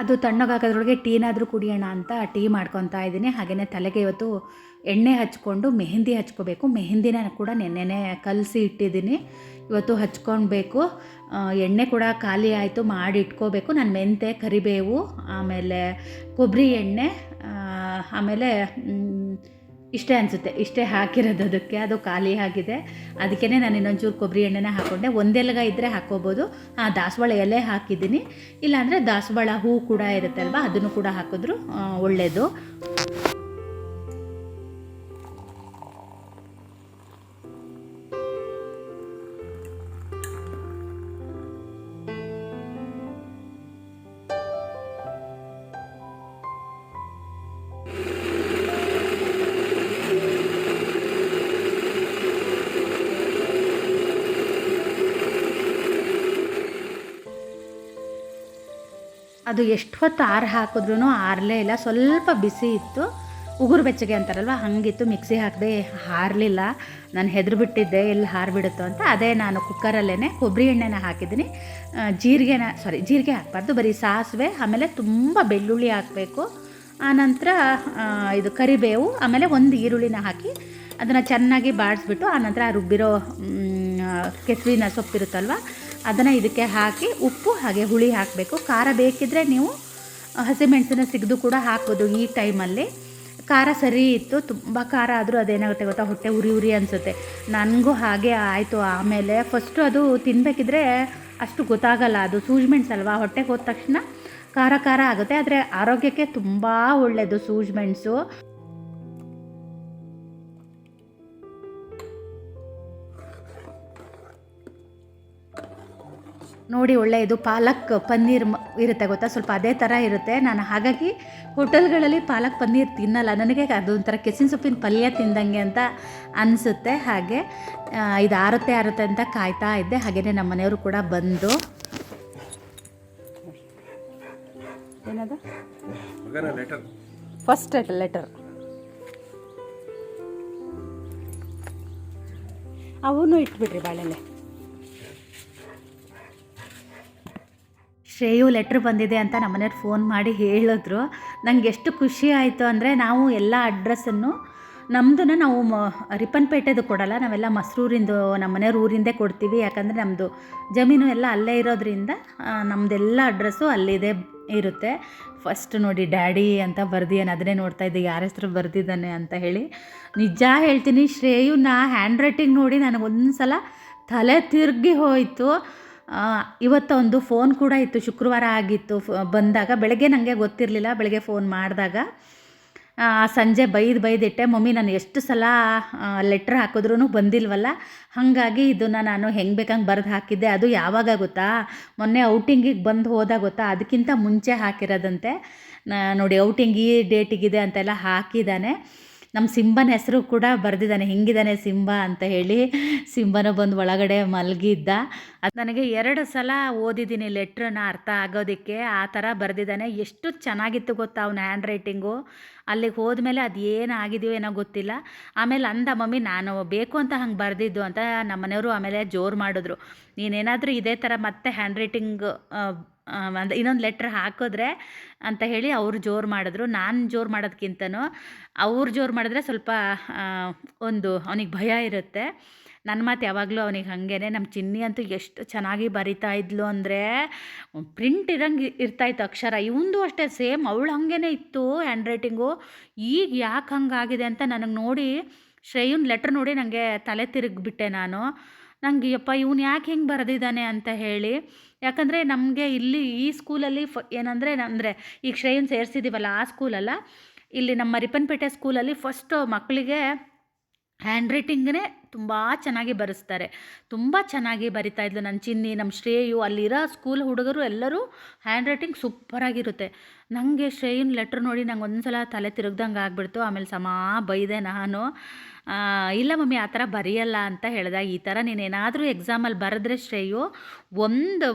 ಅದು ತಣ್ಣಗಾಗೋದ್ರೊಳಗೆ ಟೀನಾದರೂ ಕುಡಿಯೋಣ ಅಂತ ಟೀ ಮಾಡ್ಕೊತಾ ಇದ್ದೀನಿ. ಹಾಗೆಯೇ ತಲೆಗೆ ಇವತ್ತು ಎಣ್ಣೆ ಹಚ್ಕೊಂಡು ಮೆಹಂದಿ ಹಚ್ಕೋಬೇಕು. ಮೆಹಂದಿನ ಕೂಡ ನೆನ್ನೆನೆ ಕಲಸಿ ಇಟ್ಟಿದ್ದೀನಿ. ಇವತ್ತು ಹಚ್ಕೊಳ್ಬೇಕು ಎಣ್ಣೆ ಕೂಡ ಖಾಲಿ ಆಯಿತು ಮಾಡಿ ಇಟ್ಕೋಬೇಕು. ನಾನು ಮೆಂತೆ ಕರಿಬೇವು, ಆಮೇಲೆ ಕೊಬ್ಬರಿ ಎಣ್ಣೆ ಆಮೇಲೆ ಇಷ್ಟೇ ಅನಿಸುತ್ತೆ. ಇಷ್ಟೇ ಹಾಕಿರೋದು ಅದಕ್ಕೆ. ಅದು ಖಾಲಿ ಆಗಿದೆ. ಅದಕ್ಕೇ ನಾನು ಇನ್ನೊಂಚೂರು ಕೊಬ್ಬರಿ ಎಣ್ಣೆನ ಹಾಕ್ಕೊಂಡೆ ಒಂದೆಲಗ ಇದ್ದರೆ ಹಾಕ್ಕೋಬೋದು ಆ, ದಾಸವಾಳ ಎಲೆ ಹಾಕಿದ್ದೀನಿ. ಇಲ್ಲಾಂದರೆ ದಾಸವಾಳ ಹೂ ಕೂಡ ಇರುತ್ತಲ್ವ, ಅದನ್ನು ಕೂಡ ಹಾಕಿದ್ರು ಒಳ್ಳೆಯದು ಅದು ಎಷ್ಟು ಹೊತ್ತು ಆರು ಹಾಕಿದ್ರೂ ಆರಲೇ ಇಲ್ಲ. ಸ್ವಲ್ಪ ಬಿಸಿ ಇತ್ತು. ಉಗುರು ಬೆಚ್ಚಗೆ ಅಂತಾರಲ್ವ, ಹಾಗಿತ್ತು. ಮಿಕ್ಸಿ ಹಾಕದೆ ಹಾರಲಿಲ್ಲ. ನಾನು ಹೆದರು ಬಿಟ್ಟಿದ್ದೆ ಎಲ್ಲಿ ಹಾರಿಬಿಡುತ್ತೋ ಅಂತ. ಅದೇ ನಾನು ಕುಕ್ಕರಲ್ಲೇ ಕೊಬ್ಬರಿ ಎಣ್ಣೆನ ಹಾಕಿದ್ದೀನಿ. ಜೀರಿಗೆನ ಸಾರಿ ಜೀರಿಗೆ ಹಾಕಬಾರ್ದು. ಬರೀ ಸಾಸಿವೆ, ಆಮೇಲೆ ತುಂಬ ಬೆಳ್ಳುಳ್ಳಿ ಹಾಕಬೇಕು. ಆನಂತರ ಇದು ಕರಿಬೇವು, ಆಮೇಲೆ ಒಂದು ಈರುಳ್ಳಿನ ಹಾಕಿ ಅದನ್ನು ಚೆನ್ನಾಗಿ ಬಾಡಿಸ್ಬಿಟ್ಟು ಆನಂತರ ರುಬ್ಬಿರೋ ಕೆಸುವಿನ ಸೊಪ್ಪಿರುತ್ತಲ್ವ ಅದನ್ನು ಇದಕ್ಕೆ ಹಾಕಿ ಉಪ್ಪು ಹಾಗೆ ಹುಳಿ ಹಾಕಬೇಕು. ಖಾರ ಬೇಕಿದ್ದರೆ ನೀವು ಹಸಿಮೆಣಸಿನ ಸಿಗದು ಕೂಡ ಹಾಕ್ಬೋದು ಈ ಟೈಮಲ್ಲಿ. ಖಾರ ಸರಿ ಇತ್ತು, ತುಂಬ ಖಾರ ಆದರೂ ಅದೇನಾಗುತ್ತೆ ಗೊತ್ತಾ, ಹೊಟ್ಟೆ ಉರಿ ಉರಿ ಅನಿಸುತ್ತೆ. ನನಗೂ ಹಾಗೆ ಆಯಿತು ಆಮೇಲೆ. ಫಸ್ಟು ಅದು ತಿನ್ನಬೇಕಿದ್ರೆ ಅಷ್ಟು ಗೊತ್ತಾಗಲ್ಲ, ಅದು ಸೂಜ್ಮೆಣ್ಸ್ ಅಲ್ವಾ? ಹೊಟ್ಟೆಗೆ ಹೋದ ತಕ್ಷಣ ಖಾರ ಖಾರ ಆಗುತ್ತೆ, ಆದರೆ ಆರೋಗ್ಯಕ್ಕೆ ತುಂಬ ಒಳ್ಳೆಯದು ಸೂಜ್ಮೆಣ್ಸು ನೋಡಿ ಒಳ್ಳೆ ಇದು ಪಾಲಕ್ ಪನ್ನೀರ್ ಇರುತ್ತೆ ಗೊತ್ತಾ? ಸ್ವಲ್ಪ ಅದೇ ಥರ ಇರುತ್ತೆ. ನಾನು ಹಾಗಾಗಿ ಹೋಟೆಲ್ಗಳಲ್ಲಿ ಪಾಲಕ್ ಪನ್ನೀರ್ ತಿನ್ನಲ್ಲ. ನನಗೆ ಅದು ಒಂಥರ ಕೆಸಿನ ಸೊಪ್ಪಿನ ಪಲ್ಯ ತಿಂದಂಗೆ ಅಂತ ಅನಿಸುತ್ತೆ. ಹಾಗೆ ಇದು ಆರುತ್ತೆ ಆರುತ್ತೆ ಅಂತ ಕಾಯ್ತಾ ಇದ್ದೆ. ಹಾಗೆಯೇ ನಮ್ಮ ಮನೆಯವರು ಕೂಡ ಬಂದು. ಫಸ್ಟ್ ಲೆಟರ್ ಅವನು ಇಟ್ಬಿಡ್ರಿ ಬಾಳೆಲೆ. ಶ್ರೇಯು ಲೆಟ್ರ್ ಬಂದಿದೆ ಅಂತ ನಮ್ಮನೆಯವ್ರು ಫೋನ್ ಮಾಡಿ ಹೇಳಿದ್ರು. ನಂಗೆ ಎಷ್ಟು ಖುಷಿ ಆಯಿತು ಅಂದರೆ ನಾವು ಎಲ್ಲ ಅಡ್ರೆಸ್ಸನ್ನು ನಮ್ಮದನ್ನ ನಾವು ಮ, ರಿಪ್ಪನ್ಪೇಟೆದು ಕೊಡಲ್ಲ, ನಾವೆಲ್ಲ ಮಸ್ರೂರಿಂದು ನಮ್ಮ ಮನೆಯವ್ರ ಊರಿಂದೇ ಕೊಡ್ತೀವಿ. ಯಾಕಂದರೆ ನಮ್ಮದು ಜಮೀನು ಎಲ್ಲ ಅಲ್ಲೇ ಇರೋದ್ರಿಂದ ನಮ್ಮದೆಲ್ಲ ಅಡ್ರೆಸ್ಸು ಅಲ್ಲಿದೆ ಇರುತ್ತೆ. ಫಸ್ಟ್ ನೋಡಿ ಡ್ಯಾಡಿ ಅಂತ ಬರ್ದಿಯಾನೆ ಅದನ್ನೇ ನೋಡ್ತಾ ಇದ್ದೆ, ಯಾರ ಹೆಸರು ಬರ್ದಿದ್ದಾನೆ ಅಂತ ಹೇಳಿ. ನಿಜ ಹೇಳ್ತೀನಿ, ಶ್ರೇಯುನ ಹ್ಯಾಂಡ್ ರೈಟಿಂಗ್ ನೋಡಿ ನನಗೆ ಒಂದು ಸಲ ತಲೆ ತಿರುಗಿ ಹೋಯಿತು. ಇವತ್ತು ಒಂದು ಫೋನ್ ಕೂಡ ಇತ್ತು ಶುಕ್ರವಾರ ಆಗಿತ್ತು ಬಂದಾಗ. ಬೆಳಗ್ಗೆ ನನಗೆ ಗೊತ್ತಿರಲಿಲ್ಲ ಬೆಳಗ್ಗೆ ಫೋನ್ ಮಾಡಿದಾಗ. ಆ, ಸಂಜೆ ಬೈದು ಬೈದಿಟ್ಟೆ ಮಮ್ಮಿ ನಾನು ಎಷ್ಟು ಸಲ ಲೆಟ್ರ್ ಹಾಕಿದ್ರೂ ಬಂದಿಲ್ವಲ್ಲ? ಹಾಗಾಗಿ ಇದನ್ನು ನಾನು ಹೆಂಗೆ ಬೇಕಂಗೆ ಬರೆದು ಹಾಕಿದ್ದೆ. ಅದು ಯಾವಾಗ ಗೊತ್ತಾ? ಮೊನ್ನೆ ಔಟಿಂಗಿಗೆ ಬಂದು ಹೋದಾಗ ಗೊತ್ತಾ? ಅದಕ್ಕಿಂತ ಮುಂಚೆ ಹಾಕಿರೋದಂತೆ. ನೋಡಿ ಔಟಿಂಗ್ ಈ ಡೇಟಿಗಿದೆ ಅಂತೆಲ್ಲ ಹಾಕಿದ್ದಾನೆ. ನಮ್ಮ ಸಿಂಬನ ಹೆಸರು ಕೂಡ ಬರೆದಿದ್ದಾನೆ, ಹಿಂಗಿದ್ದಾನೆ ಸಿಂಬ ಅಂತ ಹೇಳಿ ಸಿಂಬನ ಬಂದು ಒಳಗಡೆ ಮಲಗಿದ್ದ. ಅದು ನನಗೆ ಎರಡು ಸಲ ಓದಿದ್ದೀನಿ ಲೆಟ್ರನ್ನ ಅರ್ಥ ಆಗೋದಕ್ಕೆ, ಆ ಥರ ಬರೆದಿದ್ದಾನೆ. ಎಷ್ಟು ಚೆನ್ನಾಗಿತ್ತು ಗೊತ್ತಾ ಅವನ ಹ್ಯಾಂಡ್ ರೈಟಿಂಗು. ಅಲ್ಲಿಗೆ ಹೋದ್ಮೇಲೆ ಅದು ಏನು ಆಗಿದೆಯೋ ಏನೋ ಗೊತ್ತಿಲ್ಲ. ಆಮೇಲೆ ಅಂದ, ಮಮ್ಮಿ, ನಾನು ಬೇಕು ಅಂತ ಹಂಗೆ ಬರೆದಿದ್ದು ಅಂತ ನಮ್ಮ ಮನೆಯವರು ಆಮೇಲೆ ಜೋರು ಮಾಡಿದ್ರು. ನೀನೇನಾದರೂ ಇದೇ ಥರ ಮತ್ತೆ ಹ್ಯಾಂಡ್ ರೈಟಿಂಗ್ ಇನ್ನೊಂದು ಲೆಟ್ರ್ ಹಾಕಿದ್ರೆ ಅಂತ ಹೇಳಿ ಅವರು ಜೋರು ಮಾಡಿದ್ರು. ನಾನು ಜೋರು ಮಾಡೋದಕ್ಕಿಂತನೂ ಅವ್ರು ಜೋರು ಮಾಡಿದ್ರೆ ಸ್ವಲ್ಪ ಒಂದು ಅವನಿಗೆ ಭಯ ಇರುತ್ತೆ. ನನ್ನ ಮಾತು ಯಾವಾಗಲೂ ಅವನಿಗೆ ಹಾಗೇನೆ ನಮ್ಮ ಚಿನ್ನಿ ಅಂತೂ ಎಷ್ಟು ಚೆನ್ನಾಗಿ ಬರಿತಾ ಇದ್ಲು ಅಂದರೆ ಪ್ರಿಂಟ್ ಇರಂಗೆ ಇರ್ತಾಯಿತ್ತು ಅಕ್ಷರ. ಇವಂದು ಅಷ್ಟೇ, ಸೇಮ್ ಅವಳು ಹಾಗೇನೆ ಇತ್ತು ಹ್ಯಾಂಡ್ ರೈಟಿಂಗು ಈಗ ಯಾಕೆ ಹಂಗಾಗಿದೆ ಅಂತ ನನಗೆ ನೋಡಿ ಶ್ರೇಯುನ್ ಲೆಟ್ರ್ ನೋಡಿ ನನಗೆ ತಲೆ ತಿರುಗಿಬಿಟ್ಟೆ ನಾನು. ನನಗೆ ಅಪ್ಪ ಇವನು ಯಾಕೆ ಹಿಂಗೆ ಬರೆದಿದ್ದಾನೆ ಅಂತ ಹೇಳಿ. ಯಾಕಂದರೆ ನಮಗೆ ಇಲ್ಲಿ ಈ ಸ್ಕೂಲಲ್ಲಿ ಫ, ಏನಂದರೆ ಅಂದರೆ ಈಗ ಶ್ರೇಯನ್ ಸೇರಿಸಿದ್ದೀವಲ್ಲ ಆ ಸ್ಕೂಲಲ್ಲ, ಇಲ್ಲಿ ನಮ್ಮ ರಿಪ್ಪನ್ಪೇಟೆ ಸ್ಕೂಲಲ್ಲಿ ಫಸ್ಟು ಮಕ್ಕಳಿಗೆ ಹ್ಯಾಂಡ್ ರೈಟಿಂಗೇ ತುಂಬ ಚೆನ್ನಾಗಿ ಬರೆಸ್ತಾರೆ. ತುಂಬ ಚೆನ್ನಾಗಿ ಬರಿತಾ ಇದ್ಲು ನನ್ನ ಚಿನ್ನಿ ನಮ್ಮ ಶ್ರೇಯು. ಅಲ್ಲಿರೋ ಸ್ಕೂಲ್ ಹುಡುಗರು ಎಲ್ಲರೂ ಹ್ಯಾಂಡ್ ರೈಟಿಂಗ್ ಸೂಪರಾಗಿರುತ್ತೆ ನನಗೆ ಶ್ರೇಯನ್ ಲೆಟ್ರ್ ನೋಡಿ ನಂಗೆ ಒಂದು ಸಲ ತಲೆ ತಿರುಗ್ದಂಗೆ ಆಗ್ಬಿಡ್ತು. ಆಮೇಲೆ ಸಮ ಬೈದೆ ನಾನು. ಇಲ್ಲ ಮಮ್ಮಿ, ಆ ಥರ ಬರೆಯಲ್ಲ ಅಂತ ಹೇಳ್ದೆ. ಈ ಥರ ನೀನೇನಾದರೂ ಎಕ್ಸಾಮಲ್ಲಿ ಬರೆದ್ರೆ ಶ್ರೇಯು, ಒಂದು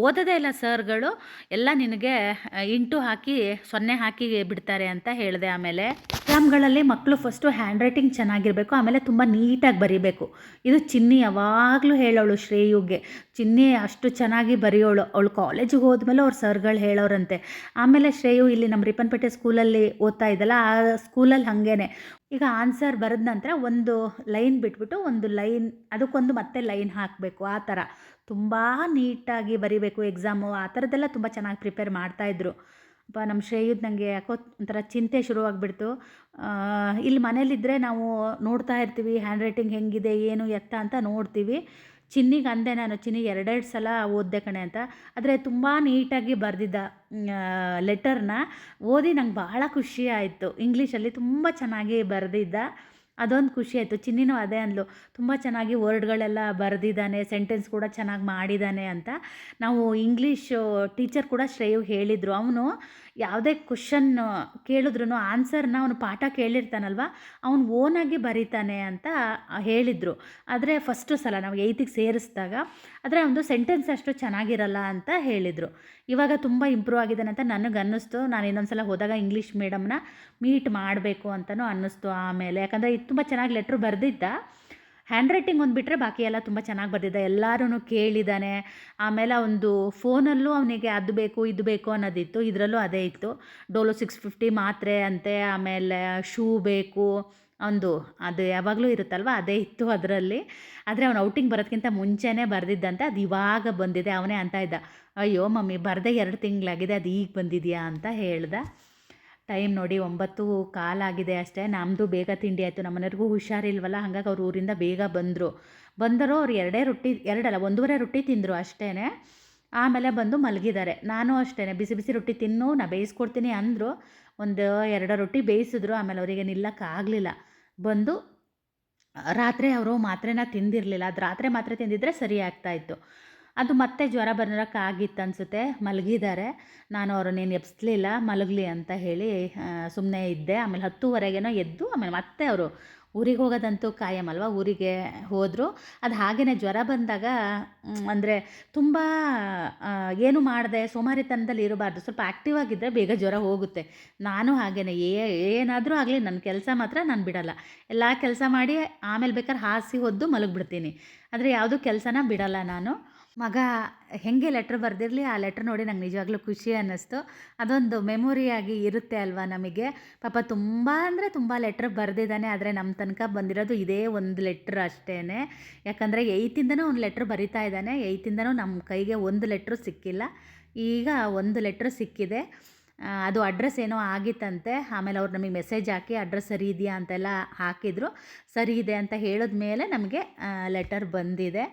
ಓದೋದೇ ಇಲ್ಲ ಸರ್ಗಳು, ಎಲ್ಲ ನಿನಗೆ ಇಂಟು ಹಾಕಿ, ಸೊನ್ನೆ ಹಾಕಿ ಬಿಡ್ತಾರೆ ಅಂತ ಹೇಳಿದೆ ಆಮೇಲೆ. ಎಕ್ಸಾಮ್ಗಳಲ್ಲಿ ಮಕ್ಕಳು ಫಸ್ಟು ಹ್ಯಾಂಡ್ ರೈಟಿಂಗ್ ಚೆನ್ನಾಗಿರಬೇಕು, ಆಮೇಲೆ ತುಂಬ ನೀಟಾಗಿ ಬರೀಬೇಕು. ಇದು ಚಿನ್ನಿ ಯಾವಾಗಲೂ ಹೇಳೋಳು ಶ್ರೇಯುಗೆ. ಚಿನ್ನಿ ಅಷ್ಟು ಚೆನ್ನಾಗಿ ಬರೆಯೋಳು. ಅವಳು ಕಾಲೇಜಿಗೆ ಹೋದ್ಮೇಲೆ ಅವ್ರ ಸರ್ಗಳು ಹೇಳೋರಂತೆ. ಆಮೇಲೆ ಶ್ರೇಯು ಇಲ್ಲಿ ನಮ್ಮ ರಿಪ್ಪನ್ಪೇಟೆ ಸ್ಕೂಲಲ್ಲಿ ಓದ್ತಾ ಇದ್ದಲ್ಲ, ಆ ಸ್ಕೂಲಲ್ಲಿ ಹಾಗೇನೆ. ಈಗ ಆನ್ಸರ್ ಬರೆದ ನಂತರ ಒಂದು ಲೈನ್ ಬಿಟ್ಬಿಟ್ಟು ಒಂದು ಲೈನ್ ಅದಕ್ಕೊಂದು ಮತ್ತೆ ಲೈನ್ ಹಾಕಬೇಕು, ಆ ಥರ ತುಂಬ ನೀಟಾಗಿ ಬರಿಬೇಕು ಎಕ್ಸಾಮು ಆ ಥರದ್ದೆಲ್ಲ ತುಂಬ ಚೆನ್ನಾಗಿ ಪ್ರಿಪೇರ್ ಮಾಡ್ತಾಯಿದ್ರು ಅಪ್ಪ ನಮ್ಮ ಶ್ರೇಯುದ್ ನನಗೆ ಯಾಕೋ ಒಂಥರ ಚಿಂತೆ ಶುರುವಾಗ್ಬಿಡ್ತು. ಇಲ್ಲಿ ಮನೇಲಿದ್ದರೆ ನಾವು ನೋಡ್ತಾ ಇರ್ತೀವಿ ಹ್ಯಾಂಡ್ ರೈಟಿಂಗ್ ಹೆಂಗಿದೆ, ಏನು ಎತ್ತ ಅಂತ ನೋಡ್ತೀವಿ. ಚಿನ್ನಿಗೆ ಅಂದೆ ನಾನು ಚಿನ್ನಿಗೆ ಎರಡೆರಡು ಸಲ ಓದಿದೆ ಕಣೆ ಅಂತ. ಆದರೆ ತುಂಬ ನೀಟಾಗಿ ಬರೆದಿದ್ದ ಲೆಟರ್ನ ಓದಿ ನಂಗೆ ಭಾಳ ಖುಷಿ ಆಯಿತು. ಇಂಗ್ಲೀಷಲ್ಲಿ ತುಂಬ ಚೆನ್ನಾಗಿ ಬರೆದಿದ್ದ. ಅದೊಂದು ಖುಷಿ ಆಯಿತು. ಚಿನ್ನಿನೂ ಅದೇ ಅಂದ್ಲು. ತುಂಬ ಚೆನ್ನಾಗಿ ವರ್ಡ್ಗಳೆಲ್ಲ ಬರೆದಿದ್ದಾನೆ, ಸೆಂಟೆನ್ಸ್ ಕೂಡ ಚೆನ್ನಾಗಿ ಮಾಡಿದ್ದಾನೆ ಅಂತ. ನಾವು ಇಂಗ್ಲೀಷು ಟೀಚರ್ ಕೂಡ ಶ್ರೇಯು ಹೇಳಿದರು. ಅವನು ಯಾವುದೇ ಕ್ವಶನ್ ಕೇಳಿದ್ರು ಆನ್ಸರ್ನ ಅವನು ಪಾಠ ಕೇಳಿರ್ತಾನಲ್ವ? ಅವನು ಓನಾಗಿ ಬರೀತಾನೆ ಅಂತ ಹೇಳಿದರು. ಆದರೆ ಫಸ್ಟು ಸಲ ನಾವು ಏಯ್ತಿಗೆ ಸೇರಿಸಿದಾಗ ಆದರೆ ಒಂದು ಸೆಂಟೆನ್ಸ್ ಅಷ್ಟು ಚೆನ್ನಾಗಿರಲ್ಲ ಅಂತ ಹೇಳಿದರು. ಇವಾಗ ತುಂಬ ಇಂಪ್ರೂವ್ ಆಗಿದ್ದಾನೆ ಅಂತ ನನಗೆ ಅನ್ನಿಸ್ತು. ನಾನು ಇನ್ನೊಂದು ಸಲ ಹೋದಾಗ ಇಂಗ್ಲೀಷ್ ಮೇಡಮ್ನ ಮೀಟ್ ಮಾಡಬೇಕು ಅಂತಲೂ ಅನ್ನಿಸ್ತು ಆಮೇಲೆ. ಯಾಕಂದರೆ ಇದು ತುಂಬ ಚೆನ್ನಾಗಿ ಲೆಟ್ರ್ ಬರೆದಿದ್ದ ಹ್ಯಾಂಡ್ ರೈಟಿಂಗ್ ಒಂದು ಬಿಟ್ಟರೆ ಬಾಕಿ ಎಲ್ಲ ತುಂಬ ಚೆನ್ನಾಗಿ ಬರೆದಿದ್ದ ಎಲ್ಲರೂ ಕೇಳಿದ್ದಾನೆ ಆಮೇಲೆ ಒಂದು ಫೋನಲ್ಲೂ ಅವನಿಗೆ ಅದು ಬೇಕು, ಇದು ಬೇಕು ಅನ್ನೋದಿತ್ತು. ಇದರಲ್ಲೂ ಅದೇ ಇತ್ತು. ಡೋಲೋ ಸಿಕ್ಸ್ ಫಿಫ್ಟಿ ಮಾತ್ರೆ ಅಂತೆ, ಆಮೇಲೆ ಶೂ ಬೇಕು, ಒಂದು ಅದು ಯಾವಾಗಲೂ ಇರುತ್ತಲ್ವ? ಅದೇ ಇತ್ತು ಅದರಲ್ಲಿ. ಆದರೆ ಅವನು ಔಟಿಂಗ್ ಬರೋದಕ್ಕಿಂತ ಮುಂಚೆನೇ ಬರೆದಿದ್ದಂತೆ. ಅದು ಇವಾಗ ಬಂದಿದೆ. ಅವನೇ ಅಂತ ಇದ್ದ. ಅಯ್ಯೋ ಮಮ್ಮಿ, ಬರದೆ ಎರಡು ತಿಂಗಳಾಗಿದೆ. ಅದು ಈಗ ಬಂದಿದೆಯಾ? ಅಂತ ಹೇಳ್ದ. ಟೈಮ್ ನೋಡಿ ಒಂಬತ್ತು ಕಾಲಾಗಿದೆ ಅಷ್ಟೇ. ನಮ್ಮದು ಬೇಗ ತಿಂಡಿ ಆಯಿತು. ನಮ್ಮ ಮನೆಯವ್ರಿಗೂ ಹುಷಾರಿಲ್ವಲ್ಲ? ಹಾಗಾಗಿ ಅವ್ರ ಊರಿಂದ ಬೇಗ ಬಂದರು. ಬಂದರೂ ಅವ್ರು ಎರಡೇ ರೊಟ್ಟಿ, ಎರಡಲ್ಲ, ಒಂದೂವರೆ ರೊಟ್ಟಿ ತಿಂದರು ಅಷ್ಟೇ ಆಮೇಲೆ ಬಂದು ಮಲಗಿದ್ದಾರೆ. ನಾನು ಅಷ್ಟೇ ಬಿಸಿ ಬಿಸಿ ರೊಟ್ಟಿ ತಿನ್ನು, ನಾ ಬೇಯಿಸ್ಕೊಡ್ತೀನಿ ಅಂದರು. ಒಂದು ಎರಡು ರೊಟ್ಟಿ ಬೇಯಿಸಿದ್ರು. ಆಮೇಲೆ ಅವರಿಗೆ ನಿಲ್ಲಕ್ಕಾಗಲಿಲ್ಲ ಬಂದು ರಾತ್ರಿ ಅವರು ಮಾತ್ರೆನ ತಿಂದಿರಲಿಲ್ಲ. ಅದು ರಾತ್ರಿ ಮಾತ್ರೆ ತಿಂದಿದ್ದರೆ ಸರಿ ಆಗ್ತಾಯಿತ್ತು ಅದು ಮತ್ತೆ ಜ್ವರ ಬರೋಕ್ಕಾಗಿತ್ತು ಅನಿಸುತ್ತೆ. ಮಲಗಿದ್ದಾರೆ. ನಾನು ಅವ್ರನ್ನೇನು ಎಬ್ಸ್ಲಿಲ್ಲ. ಮಲಗಲಿ ಅಂತ ಹೇಳಿ ಸುಮ್ಮನೆ ಇದ್ದೆ. ಆಮೇಲೆ ಹತ್ತುವರೆಗೇನೋ ಎದ್ದು, ಆಮೇಲೆ ಮತ್ತೆ ಅವರು ಊರಿಗೆ ಹೋಗೋದಂತೂ ಕಾಯಂ ಅಲ್ವಾ? ಊರಿಗೆ ಹೋದರು. ಅದು ಹಾಗೆಯೇ ಜ್ವರ ಬಂದಾಗ ಅಂದರೆ ತುಂಬ ಏನು ಮಾಡಿದೆ, ಸೋಮಾರಿತನದಲ್ಲಿ ಇರಬಾರ್ದು. ಸ್ವಲ್ಪ ಆ್ಯಕ್ಟಿವ್ ಆಗಿದ್ದರೆ ಬೇಗ ಜ್ವರ ಹೋಗುತ್ತೆ. ನಾನು ಹಾಗೇ ಏ, ಏನಾದರೂ ಆಗಲಿ ನನ್ನ ಕೆಲಸ ಮಾತ್ರ ನಾನು ಬಿಡಲ್ಲ. ಎಲ್ಲ ಕೆಲಸ ಮಾಡಿ, ಆಮೇಲೆ ಬೇಕಾದ್ರೆ ಹಾಸಿ ಹೊದ್ದು ಮಲಗಿಬಿಡ್ತೀನಿ. ಆದರೆ ಯಾವುದೂ ಕೆಲಸನ ಬಿಡಲ್ಲ ನಾನು. ಮಗ ಹೇಗೆ ಲೆಟ್ರ್ ಬರೆದಿರಲಿ, ಆ ಲೆಟ್ರ್ ನೋಡಿ ನಂಗೆ ನಿಜವಾಗ್ಲೂ ಖುಷಿ ಅನ್ನಿಸ್ತು. ಅದೊಂದು ಮೆಮೊರಿಯಾಗಿ ಇರುತ್ತೆ ಅಲ್ವಾ ನಮಗೆ? ಪಾಪ ತುಂಬ ಅಂದರೆ ತುಂಬ ಲೆಟ್ರ್ ಬರೆದಿದ್ದಾನೆ, ಆದರೆ ನಮ್ಮ ತನಕ ಬಂದಿರೋದು ಇದೇ ಒಂದು ಲೆಟ್ರ್ ಅಷ್ಟೇ ಯಾಕಂದರೆ ಏಯ್ತಿಂದನೂ ಒಂದು ಲೆಟ್ರ್ ಬರಿತಾ ಇದ್ದಾನೆ ಏಯ್ತಿಂದನೂ ನಮ್ಮ ಕೈಗೆ ಒಂದು ಲೆಟ್ರು ಸಿಕ್ಕಿಲ್ಲ. ಈಗ ಒಂದು ಲೆಟ್ರ್ ಸಿಕ್ಕಿದೆ. ಅದು ಅಡ್ರೆಸ್ ಏನೋ ಆಗಿತ್ತಂತೆ. ಆಮೇಲೆ ಅವ್ರು ನಮಗೆ ಮೆಸೇಜ್ ಹಾಕಿ ಅಡ್ರೆಸ್ ಸರಿ ಇದೆಯಾ? ಅಂತೆಲ್ಲ ಹಾಕಿದರು. ಸರಿ ಇದೆ ಅಂತ ಹೇಳಿದ ಮೇಲೆ ನಮಗೆ ಲೆಟರ್ ಬಂದಿದೆ.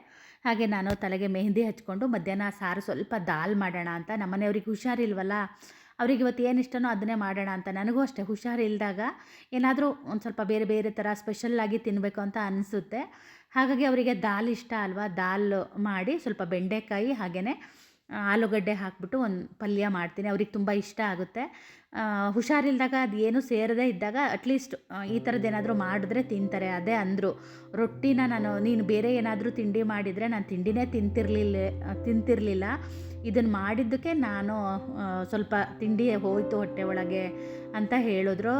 ಹಾಗೆ ನಾನು ತಲೆಗೆ ಮೆಹಂದಿ ಹಚ್ಕೊಂಡು ಮಧ್ಯಾಹ್ನ ಸಾರು ಸ್ವಲ್ಪ ದಾಲ್ ಮಾಡೋಣ ಅಂತ ನಮ್ಮನೆಯವ್ರಿಗೆ ಹುಷಾರಿಲ್ವಲ್ಲ, ಅವ್ರಿಗೆ ಇವತ್ತು ಏನು ಇಷ್ಟನೋ ಅದನ್ನೇ ಮಾಡೋಣ ಅಂತ ನನಗೂ ಅಷ್ಟೇ ಹುಷಾರಿಲ್ದಾಗ ಏನಾದರೂ ಒಂದು ಸ್ವಲ್ಪ ಬೇರೆ ಬೇರೆ ಥರ ಸ್ಪೆಷಲ್ಲಾಗಿ ತಿನ್ನಬೇಕು ಅಂತ ಅನಿಸುತ್ತೆ. ಹಾಗಾಗಿ ಅವರಿಗೆ ದಾಲ್ ಇಷ್ಟ ಅಲ್ವಾ, ದಾಲ್ ಮಾಡಿ ಸ್ವಲ್ಪ ಬೆಂಡೆಕಾಯಿ ಹಾಗೆಯೇ ಆಲೂಗಡ್ಡೆ ಹಾಕ್ಬಿಟ್ಟು ಒಂದು ಪಲ್ಯ ಮಾಡ್ತೀನಿ, ಅವ್ರಿಗೆ ತುಂಬ ಇಷ್ಟ ಆಗುತ್ತೆ. ಹುಷಾರಿಲ್ದಾಗ ಅದು ಏನೂ ಸೇರದೇ ಇದ್ದಾಗ ಅಟ್ಲೀಸ್ಟ್ ಈ ಥರದ್ದೇನಾದರೂ ಮಾಡಿದ್ರೆ ತಿಂತಾರೆ. ಅದೇ ಅಂದರು. ರೊಟ್ಟಿನ ನಾನು, ನೀನು ಬೇರೆ ಏನಾದರೂ ತಿಂಡಿ ಮಾಡಿದರೆ ನಾನು ತಿಂಡಿನೇ ತಿಂತಿರ್ಲಿಲ್ಲ, ತಿಂತಿರಲಿಲ್ಲ. ಇದನ್ನು ಮಾಡಿದ್ದಕ್ಕೆ ನಾನು ಸ್ವಲ್ಪ ತಿಂಡಿ ಹೋಯಿತು ಹೊಟ್ಟೆ ಒಳಗೆ ಅಂತ ಹೇಳಿದ್ರು.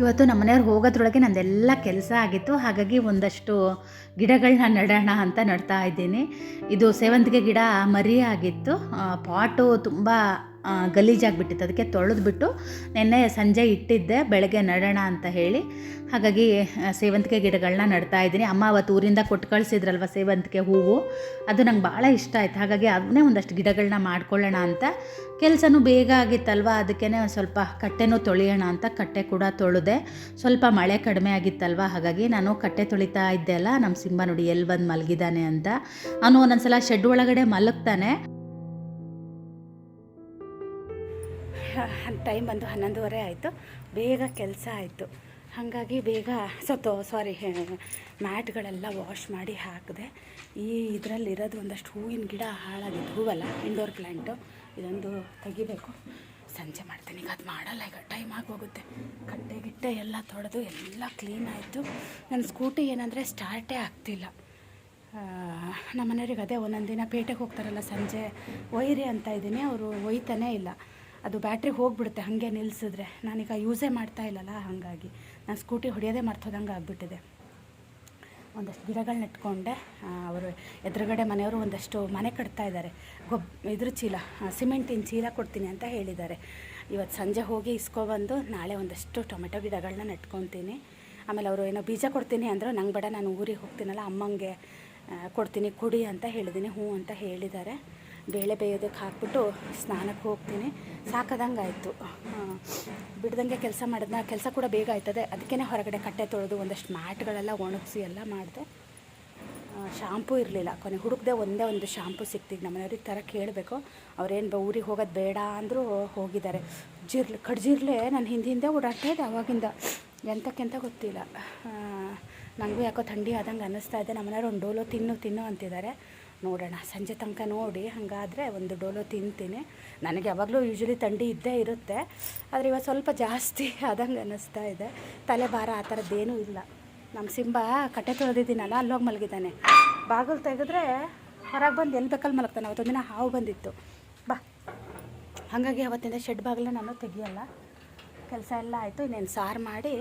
ಇವತ್ತು ನಮ್ಮ ಮನೆಯವ್ರು ಹೋಗೋದ್ರೊಳಗೆ ನಂದೆಲ್ಲ ಕೆಲಸ ಆಗಿತ್ತು. ಹಾಗಾಗಿ ಒಂದಷ್ಟು ಗಿಡಗಳನ್ನ ನೆಡೋಣ ಅಂತ ನಡ್ತಾ ಇದ್ದೀನಿ. ಇದು ಸೇವಂತಿಗೆ ಗಿಡ ಮರಿ ಆಗಿತ್ತು ಪಾಟು ತುಂಬ ಗಲೀಜಾಗಿಬಿಟ್ಟಿತ್ತು. ಅದಕ್ಕೆ ತೊಳೆದ್ಬಿಟ್ಟು ನಿನ್ನೆ ಸಂಜೆ ಇಟ್ಟಿದ್ದೆ, ಬೆಳಗ್ಗೆ ನೆಡೋಣ ಅಂತ ಹೇಳಿ. ಹಾಗಾಗಿ ಸೇವಂತಿಗೆ ಗಿಡಗಳನ್ನ ನಡ್ತಾ ಇದ್ದೀನಿ. ಅಮ್ಮ ಅವತ್ತು ಊರಿಂದ ಕೊಟ್ಟು ಕಳಿಸಿದ್ರಲ್ವ ಸೇವಂತಿಗೆ ಹೂವು? ಅದು ನಂಗೆ ಭಾಳ ಇಷ್ಟ ಆಯ್ತು. ಹಾಗಾಗಿ ಅದನ್ನೇ ಒಂದಷ್ಟು ಗಿಡಗಳನ್ನ ಮಾಡ್ಕೊಳ್ಳೋಣ ಅಂತ. ಕೆಲಸನೂ ಬೇಗ ಆಗಿತ್ತಲ್ವ? ಅದಕ್ಕೇ ಒಂದು ಸ್ವಲ್ಪ ಕಟ್ಟೆನೂ ತೊಳೆಯೋಣ ಅಂತ ಕಟ್ಟೆ ಕೂಡ ತೊಳೆದೆ. ಸ್ವಲ್ಪ ಮಳೆ ಕಡಿಮೆ ಆಗಿತ್ತಲ್ವ? ಹಾಗಾಗಿ ನಾನು ಕಟ್ಟೆ ತೊಳಿತಾ ಇದ್ದೆ ಅಲ್ಲ ನಮ್ಮ ಸಿಂಹ ನೋಡಿ ಎಲ್ಲಿ ಬಂದು ಮಲಗಿದ್ದಾನೆ ಅಂತ. ಅವನು ಒಂದೊಂದ್ಸಲ ಶೆಡ್ ಒಳಗಡೆ ಮಲಗ್ತಾನೆ. ಟೈಮ್ ಬಂದು ಹನ್ನೊಂದುವರೆ ಆಯಿತು. ಬೇಗ ಕೆಲಸ ಆಯಿತು. ಹಾಗಾಗಿ ಬೇಗ ಸೊತ್ತು ಸಾರಿ ಮ್ಯಾಟ್ಗಳೆಲ್ಲ ವಾಶ್ ಮಾಡಿ ಹಾಕಿದೆ. ಈ ಇದರಲ್ಲಿರೋದು ಒಂದಷ್ಟು ಹೂವಿನ ಗಿಡ ಹಾಳಾಗಿತ್ತು ಹೂವಲ್ಲ ಇಂಡೋರ್ ಪ್ಲ್ಯಾಂಟು ಇದೊಂದು ತೆಗಿಬೇಕು. ಸಂಜೆ ಮಾಡ್ತೀನಿ. ಈಗ ಅದು ಮಾಡಲ್ಲ, ಈಗ ಟೈಮ್ ಆಗೋಗುತ್ತೆ ಕಟ್ಟೆ ಗಿಟ್ಟೆ ಎಲ್ಲ ತೊಡೆದು ಎಲ್ಲ ಕ್ಲೀನ್ ಆಯಿತು. ನನ್ನ ಸ್ಕೂಟಿ ಏನಂದರೆ ಸ್ಟಾರ್ಟೇ ಆಗ್ತಿಲ್ಲ. ನಮ್ಮ ಮನೆಯವ್ರಿಗೆ ಅದೇ ಒಂದೊಂದು ದಿನ ಪೇಟೆಗೆ ಹೋಗ್ತಾರಲ್ಲ, ಸಂಜೆ ಒಯ್ರಿ ಅಂತ ಇದ್ದೀನಿ. ಅವರು ಒಯ್ತಾನೇ ಇಲ್ಲ. ಅದು ಬ್ಯಾಟ್ರಿ ಹೋಗ್ಬಿಡುತ್ತೆ ಹಾಗೆ ನಿಲ್ಲಿಸಿದ್ರೆ ನಾನೀಗ ಯೂಸೇ ಮಾಡ್ತಾ ಇಲ್ಲಲ್ಲ ಹಾಗಾಗಿ. ನಾನು ಸ್ಕೂಟಿ ಹೊಡೆಯೋದೇ ಮರ್ತೋದಂಗೆ ಆಗಿಬಿಟ್ಟಿದೆ. ಒಂದಷ್ಟು ಗಿಡಗಳು ನೆಟ್ಕೊಂಡೆ. ಆ, ಅವರು ಎದುರುಗಡೆ ಮನೆಯವರು ಒಂದಷ್ಟು ಮನೆ ಕಟ್ತಾ ಇದ್ದಾರೆ. ಗೊಬ್ ಇದ್ರ ಚೀಲ ಸಿಮೆಂಟಿನ ಚೀಲ ಕೊಡ್ತೀನಿ ಅಂತ ಹೇಳಿದ್ದಾರೆ. ಇವತ್ತು ಸಂಜೆ ಹೋಗಿ ಇಸ್ಕೊಬಂದು ನಾಳೆ ಒಂದಷ್ಟು ಟೊಮೆಟೊ ಗಿಡಗಳನ್ನ ನೆಟ್ಕೊತೀನಿ. ಆಮೇಲೆ ಅವರು ಏನೋ ಬೀಜ ಕೊಡ್ತೀನಿ ಅಂದರು ನಂಗೆ ಬೇಡ ನಾನು ಊರಿಗೆ ಹೋಗ್ತೀನಲ್ಲ ಅಮ್ಮಂಗೆ ಕೊಡ್ತೀನಿ ಕುಡಿ ಅಂತ ಹೇಳಿದ್ದೀನಿ ಹ್ಞೂ ಅಂತ ಹೇಳಿದ್ದಾರೆ. ಬೇಳೆ ಬೇಯೋದಕ್ಕೆ ಹಾಕ್ಬಿಟ್ಟು ಸ್ನಾನಕ್ಕೆ ಹೋಗ್ತೀನಿ. ಸಾಕದಂಗೆ ಆಯಿತು ಬಿಡ್ದಂಗೆ ಕೆಲಸ ಮಾಡಿದ್ನ, ಕೆಲಸ ಕೂಡ ಬೇಗ ಆಯ್ತದೆ. ಅದಕ್ಕೇ ಹೊರಗಡೆ ಕಟ್ಟೆ ತೊಳೆದು ಒಂದಷ್ಟು ಮ್ಯಾಟ್ಗಳೆಲ್ಲ ಒಣಗಿಸಿ ಎಲ್ಲ ಮಾಡಿದೆ. ಶಾಂಪೂ ಇರಲಿಲ್ಲ. ಕೊನೆ ಹುಡುಕ್ದೆ ಒಂದೇ ಒಂದು ಶಾಂಪೂ ಸಿಕ್ತಿದ್ದು ನಮ್ಮ ಮನೆಯವ್ರಿಗೆ ಥರ ಕೇಳಬೇಕು. ಅವ್ರೇನು ಊರಿಗೆ ಹೋಗೋದು ಬೇಡ ಅಂದರೂ ಹೋಗಿದ್ದಾರೆ. ಜಿರ್ಲೆ, ಕಡ್ಜಿರ್ಲೆ ನಾನು ಹಿಂದೆ ಹಿಂದೆ ಓಡಾಡ್ತಾ ಇದ್ದೆ ಅವಾಗಿಂದ. ಎಂತಕ್ಕೆಂತ ಗೊತ್ತಿಲ್ಲ. ನನಗೂ ಯಾಕೋ ಥಂಡಿ ಆದಂಗೆ ಅನ್ನಿಸ್ತಾ ಇದೆ. ನಮ್ಮನೆಯವ್ರು ಒಂದು ಡೋಲೋ ತಿನ್ನು ತಿನ್ನು ಅಂತಿದ್ದಾರೆ. ನೋಡೋಣ. ಸಂಜೆ ತನಕ ನೋಡಿ, ಹಾಗಾದರೆ ಒಂದು ಡೋಲೋ ತಿಂತೀನಿ. ನನಗೆ ಯಾವಾಗಲೂ ಯೂಶ್ವಲಿ ಥಂಡಿ ಇದ್ದೇ ಇರುತ್ತೆ. ಆದರೆ ಇವತ್ತು ಸ್ವಲ್ಪ ಜಾಸ್ತಿ ಆದಂಗೆ ಅನ್ನಿಸ್ತಾ ಇದೆ. ತಲೆ ಭಾರ ಆ ಥರದ್ದೇನೂ ಇಲ್ಲ. ನಮ್ಮ ಸಿಂಬ ಕಟ್ಟೆ ತೊಳೆದಿದ್ದೀನಲ್ಲ, ಅಲ್ಲೋಗಿ ಮಲಗಿದ್ದಾನೆ. ಬಾಗಿಲು ತೆಗೆದ್ರೆ ಹೊರಗೆ ಬಂದು ಎಲ್ಲಿ ಬೇಕಲ್ಲಿ ಮಲಗ್ತಾನೆ. ಅವತ್ತೊಂದಿನ ಹಾವು ಬಂದಿತ್ತು. ಬಾ. ಹಾಗಾಗಿ ಅವತ್ತಿಂದ ಶೆಡ್ ಬಾಗಿಲ ನಾನು ತೆಗಿಯಲ್ಲ. ಕೆಲಸ ಎಲ್ಲ ಆಯಿತು. ಇನ್ನೇನು ಸಾರು ಮಾಡಿ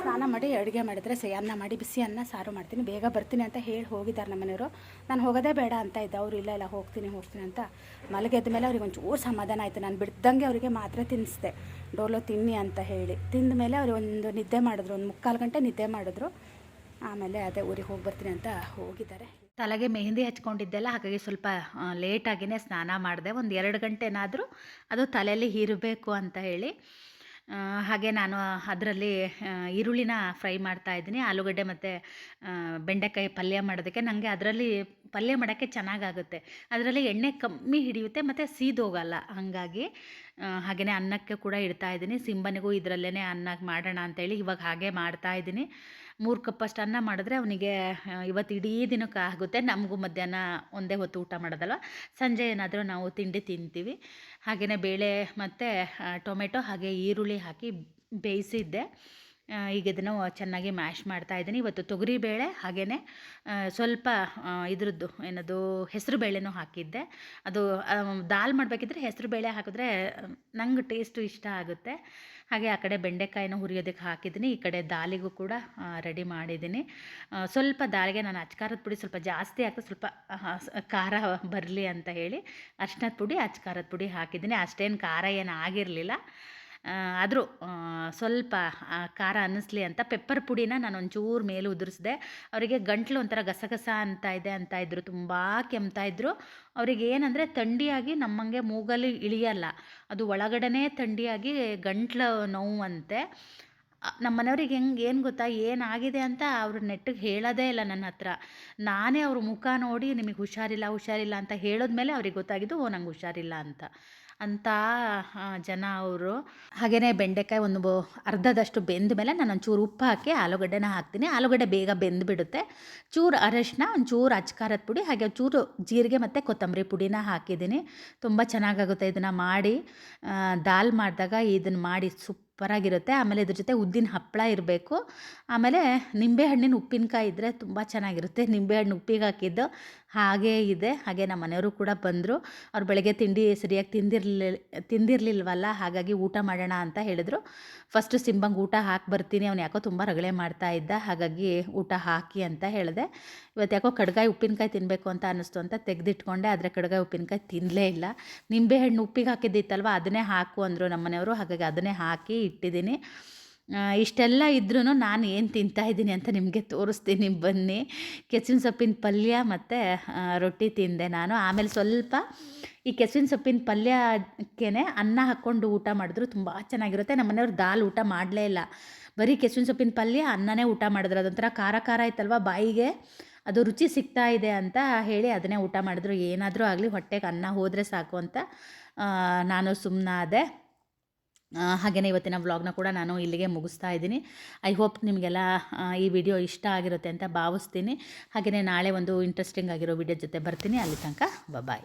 ಸ್ನಾನ ಮಾಡಿ, ಅಡುಗೆ ಮಾಡಿದರೆ ಸೈ ಅನ್ನ ಮಾಡಿ, ಬಿಸಿ ಅನ್ನ, ಸಾರು ಮಾಡ್ತೀನಿ, ಬೇಗ ಬರ್ತೀನಿ ಅಂತ ಹೇಳಿ ಹೋಗಿದ್ದಾರೆ ನಮ್ಮ ಮನೆಯವರು ನಾನು ಹೋಗೋದೇ ಬೇಡ ಅಂತ ಇದ್ದೆ. ಅವರು ಇಲ್ಲ ಇಲ್ಲ, ಹೋಗ್ತೀನಿ ಹೋಗ್ತೀನಿ ಅಂತ ಮಲಗೆದ್ದ ಮೇಲೆ ಅವ್ರಿಗೆ ಒಂಚೂರು ಸಮಾಧಾನ ಆಯಿತು. ನಾನು ಬಿಡ್ದಂಗೆ ಅವರಿಗೆ ಮಾತ್ರ ತಿನ್ನಿಸ್ದೆ. ಡೋಲೋ ತಿನ್ನಿ ಅಂತ ಹೇಳಿ. ತಿಂದ ಮೇಲೆ ಅವ್ರಿಗೆ ಒಂದು ನಿದ್ದೆ ಮಾಡಿದ್ರು. ಒಂದು ಮುಕ್ಕಾಲು ಗಂಟೆ ನಿದ್ದೆ ಮಾಡಿದ್ರು. ಆಮೇಲೆ ಅದೇ ಊರಿಗೆ ಹೋಗಿ ಬರ್ತೀನಿ ಅಂತ ಹೋಗಿದ್ದಾರೆ. ತಲೆಗೆ ಮೆಹಂದಿ ಹಚ್ಕೊಂಡಿದ್ದೆಲ್ಲ, ಹಾಗಾಗಿ ಸ್ವಲ್ಪ ಲೇಟಾಗಿಯೇ ಸ್ನಾನ ಮಾಡಿದೆ. ಒಂದು ಎರಡು ಗಂಟೆನಾದರೂ ಅದು ತಲೆಯಲ್ಲಿ ಹೀರಬೇಕು ಅಂತ ಹೇಳಿ. ಹಾಗೆ ನಾನು ಅದರಲ್ಲಿ ಈರುಳ್ಳಿನ ಫ್ರೈ ಮಾಡ್ತಾ ಇದ್ದೀನಿ. ಆಲೂಗಡ್ಡೆ ಮತ್ತು ಬೆಂಡೆಕಾಯಿ ಪಲ್ಯ ಮಾಡೋದಕ್ಕೆ. ನನಗೆ ಅದರಲ್ಲಿ ಪಲ್ಯ ಮಾಡೋಕ್ಕೆ ಚೆನ್ನಾಗಾಗುತ್ತೆ. ಅದರಲ್ಲಿ ಎಣ್ಣೆ ಕಮ್ಮಿ ಹಿಡಿಯುತ್ತೆ, ಮತ್ತು ಸೀದೋಗಲ್ಲ. ಹಾಗಾಗಿ ಹಾಗೆಯೇ ಅನ್ನಕ್ಕೆ ಕೂಡ ಇಡ್ತಾ ಇದ್ದೀನಿ. ಸಿಂಬನಿಗೂ ಇದರಲ್ಲೇ ಅನ್ನ ಮಾಡೋಣ ಅಂತೇಳಿ ಇವಾಗ ಹಾಗೆ ಮಾಡ್ತಾ ಇದ್ದೀನಿ. ಮೂರು ಕಪ್ ಅಷ್ಟು ಅನ್ನ ಮಾಡಿದ್ರೆ ಅವನಿಗೆ ಇವತ್ತು ಇಡೀ ದಿನಕ್ಕೆ ಆಗುತ್ತೆ. ನಮಗೂ ಮಧ್ಯಾಹ್ನ ಒಂದೇ ಹೊತ್ತು ಊಟ ಮಾಡೋದಲ್ಲ ಸಂಜೆ ಏನಾದರೂ ನಾವು ತಿಂಡಿ ತಿಂತೀವಿ. ಹಾಗೆಯೇ ಬೇಳೆ ಮತ್ತು ಟೊಮೆಟೊ ಹಾಗೆ ಈರುಳ್ಳಿ ಹಾಕಿ ಬೇಯಿಸಿದ್ದೆ. ಈಗ ಇದನ್ನು ಚೆನ್ನಾಗಿ ಮ್ಯಾಶ್ ಮಾಡ್ತಾ ಇದ್ದೀನಿ. ಇವತ್ತು ತೊಗರಿ ಬೇಳೆ ಹಾಗೆಯೇ ಸ್ವಲ್ಪ ಇದ್ರದ್ದು ಏನದು, ಹೆಸರು ಬೇಳೆನೂ ಹಾಕಿದ್ದೆ. ಅದು ದಾಲ್ ಮಾಡಬೇಕಿದ್ರೆ ಹೆಸರು ಬೇಳೆ ಹಾಕಿದ್ರೆ ನಂಗೆ ಟೇಸ್ಟು ಇಷ್ಟ ಆಗುತ್ತೆ. ಹಾಗೆ ಆ ಕಡೆ ಬೆಂಡೆಕಾಯಿನ ಹುರಿಯೋದಕ್ಕೆ ಹಾಕಿದ್ದೀನಿ. ಈ ಕಡೆ ದಾಲಿಗೂ ಕೂಡ ರೆಡಿ ಮಾಡಿದ್ದೀನಿ. ಸ್ವಲ್ಪ ದಾಲಿಗೆ ನಾನು ಅಚ್ಕಾರದ ಪುಡಿ ಸ್ವಲ್ಪ ಜಾಸ್ತಿ ಹಾಕಿ ಸ್ವಲ್ಪ ಖಾರ ಬರಲಿ ಅಂತ ಹೇಳಿ ಅರ್ಶಿನದ ಪುಡಿ, ಅಚ್ಕಾರದ ಪುಡಿ ಹಾಕಿದ್ದೀನಿ. ಅಷ್ಟೇನು ಖಾರ ಏನು ಆಗಿರಲಿಲ್ಲ. ಆದರೂ ಸ್ವಲ್ಪ ಖಾರ ಅನ್ನಿಸ್ಲಿ ಅಂತ ಪೆಪ್ಪರ್ ಪುಡಿನ ನಾನು ಒಂಚೂರು ಮೇಲೆ ಉದುರಿಸಿದೆ. ಅವರಿಗೆ ಗಂಟ್ಲು ಒಂಥರ ಗಸಗಸ ಅಂತ ಇದೆ ಅಂತ ಇದ್ದರು ತುಂಬ ಕೆಮ್ತಾ ಇದ್ದರು ಅವ್ರಿಗೆ ಏನಂದರೆ ಥಂಡಿಯಾಗಿ ನಮ್ಮಂಗೆ ಮೂಗಲ್ಲಿ ಇಳಿಯಲ್ಲ, ಅದು ಒಳಗಡೆನೇ ಥಂಡಿಯಾಗಿ ಗಂಟ್ಲು ನೋವಂತೆ ನಮ್ಮ ಮನೆಯವ್ರಿಗೆ ಹೆಂಗೆ, ಏನು ಗೊತ್ತಾ, ಏನಾಗಿದೆ ಅಂತ ಅವರು ನೆಟ್ಟಿಗೆ ಹೇಳೋದೇ ಇಲ್ಲ ನನ್ನ ಹತ್ರ. ನಾನೇ ಅವ್ರ ಮುಖ ನೋಡಿ ನಿಮಗೆ ಹುಷಾರಿಲ್ಲ ಹುಷಾರಿಲ್ಲ ಅಂತ ಹೇಳಿದ್ಮೇಲೆ ಅವ್ರಿಗೆ ಗೊತ್ತಾಗಿದ್ದು, ಓ, ನಂಗೆ ಹುಷಾರಿಲ್ಲ ಅಂತ. ಅಂಥ ಜನ ಅವರು. ಹಾಗೆಯೇ ಬೆಂಡೆಕಾಯಿ ಒಂದು ಅರ್ಧದಷ್ಟು ಬೆಂದ ಮೇಲೆ ನಾನು ಒಂಚೂರು ಉಪ್ಪು ಹಾಕಿ ಆಲೂಗಡ್ಡೆನ ಹಾಕ್ತೀನಿ. ಆಲೂಗಡ್ಡೆ ಬೇಗ ಬೆಂದುಬಿಡುತ್ತೆ. ಚೂರು ಅರಶಿನ, ಒಂಚೂರು ಅಚ್ಕಾರದ ಪುಡಿ, ಹಾಗೆ ಚೂರು ಜೀರಿಗೆ ಮತ್ತು ಕೊತ್ತಂಬರಿ ಪುಡಿನ ಹಾಕಿದ್ದೀನಿ. ತುಂಬ ಚೆನ್ನಾಗಾಗುತ್ತೆ ಇದನ್ನು ಮಾಡಿ. ದಾಲ್ ಮಾಡಿದಾಗ ಇದನ್ನು ಮಾಡಿ ಸೂಪರಾಗಿರುತ್ತೆ. ಆಮೇಲೆ ಇದ್ರ ಜೊತೆ ಉದ್ದಿನ ಹಪ್ಪಳ ಇರಬೇಕು. ಆಮೇಲೆ ನಿಂಬೆಹಣ್ಣಿನ ಉಪ್ಪಿನಕಾಯಿ ಇದ್ದರೆ ತುಂಬ ಚೆನ್ನಾಗಿರುತ್ತೆ. ನಿಂಬೆಹಣ್ಣು ಉಪ್ಪಿಗೆ ಹಾಕಿದ್ದು ಹಾಗೇ ಇದೆ. ಹಾಗೆ ನಮ್ಮ ಮನೆಯವರು ಕೂಡ ಬಂದರು. ಅವ್ರು ಬೆಳಗ್ಗೆ ತಿಂಡಿ ಸರಿಯಾಗಿ ತಿಂದಿರಲಿ, ತಿಂದಿರಲಿಲ್ವಲ್ಲ? ಹಾಗಾಗಿ ಊಟ ಮಾಡೋಣ ಅಂತ ಹೇಳಿದ್ರು. ಫಸ್ಟು ಸಿಂಬಂಗೆ ಊಟ ಹಾಕಿ ಬರ್ತೀನಿ. ಅವ್ನು ಯಾಕೋ ತುಂಬ ರಗಳೆ ಮಾಡ್ತಾ ಇದ್ದ. ಹಾಗಾಗಿ ಊಟ ಹಾಕಿ ಅಂತ ಹೇಳಿದೆ. ಇವತ್ತು ಯಾಕೋ ಕಡ್ಗಾಯಿ ಉಪ್ಪಿನಕಾಯಿ ತಿನ್ನಬೇಕು ಅಂತ ಅನ್ನಿಸ್ತು ಅಂತ ತೆಗೆದಿಟ್ಕೊಂಡೆ. ಆದರೆ ಕಡ್ಗಾಯಿ ಉಪ್ಪಿನಕಾಯಿ ತಿನ್ನಲೇ ಇಲ್ಲ. ನಿಂಬೆಹಣ್ಣು ಉಪ್ಪಿಗೆ ಹಾಕಿದ್ದಿತ್ತಲ್ವ? ಅದನ್ನೇ ಹಾಕು ಅಂದರು ನಮ್ಮ ಮನೆಯವರು. ಹಾಗಾಗಿ ಅದನ್ನೇ ಹಾಕಿ ಇಟ್ಟಿದ್ದೀನಿ. ಇಷ್ಟೆಲ್ಲ ಇದ್ರೂ ನಾನು ಏನು ತಿಂತಾ ಇದ್ದೀನಿ ಅಂತ ನಿಮಗೆ ತೋರಿಸ್ತೀನಿ. ಬನ್ನಿ. ಕೆಸವಿನ ಸೊಪ್ಪಿನ ಪಲ್ಯ ಮತ್ತು ರೊಟ್ಟಿ ತಿಂದೆ ನಾನು. ಆಮೇಲೆ ಸ್ವಲ್ಪ ಈ ಕೆಸುವಿನ ಸೊಪ್ಪಿನ ಪಲ್ಯಕ್ಕೆ ಅನ್ನ ಹಾಕ್ಕೊಂಡು ಊಟ ಮಾಡಿದ್ರು ತುಂಬ ಚೆನ್ನಾಗಿರುತ್ತೆ. ನಮ್ಮ ಮನೆಯವ್ರು ದಾಲ್ ಊಟ ಮಾಡಲೇ ಇಲ್ಲ. ಬರೀ ಕೆಸವಿನ ಸೊಪ್ಪಿನ ಪಲ್ಯ, ಅನ್ನನೇ ಊಟ ಮಾಡಿದ್ರು. ಅದೊಂಥರ ಖಾರ ಖಾರ ಆಯ್ತಲ್ವ ಬಾಯಿಗೆ? ಅದು ರುಚಿ ಸಿಗ್ತಾ ಇದೆ ಅಂತ ಹೇಳಿ ಅದನ್ನೇ ಊಟ ಮಾಡಿದ್ರು. ಏನಾದರೂ ಆಗಲಿ ಹೊಟ್ಟೆಗೆ ಅನ್ನ ಹೋದರೆ ಸಾಕು ಅಂತ ನಾನು ಸುಮ್ಮನಾದೆ ಹಾಗೆಯೇ ಇವತ್ತಿನ ವ್ಲಾಗ್ನ ಕೂಡ ನಾನು ಇಲ್ಲಿಗೆ ಮುಗಿಸ್ತಾ ಇದ್ದೀನಿ. ಐ ಹೋಪ್ ನಿಮಗೆಲ್ಲ ಈ ವಿಡಿಯೋ ಇಷ್ಟ ಆಗಿರುತ್ತೆ ಅಂತ ಭಾವಿಸ್ತೀನಿ. ಹಾಗೆಯೇ ನಾಳೆ ಒಂದು ಇಂಟ್ರೆಸ್ಟಿಂಗ್ ಆಗಿರೋ ವಿಡಿಯೋ ಜೊತೆ ಬರ್ತೀನಿ. ಅಲ್ಲಿ ತನಕ ಬಾಯ್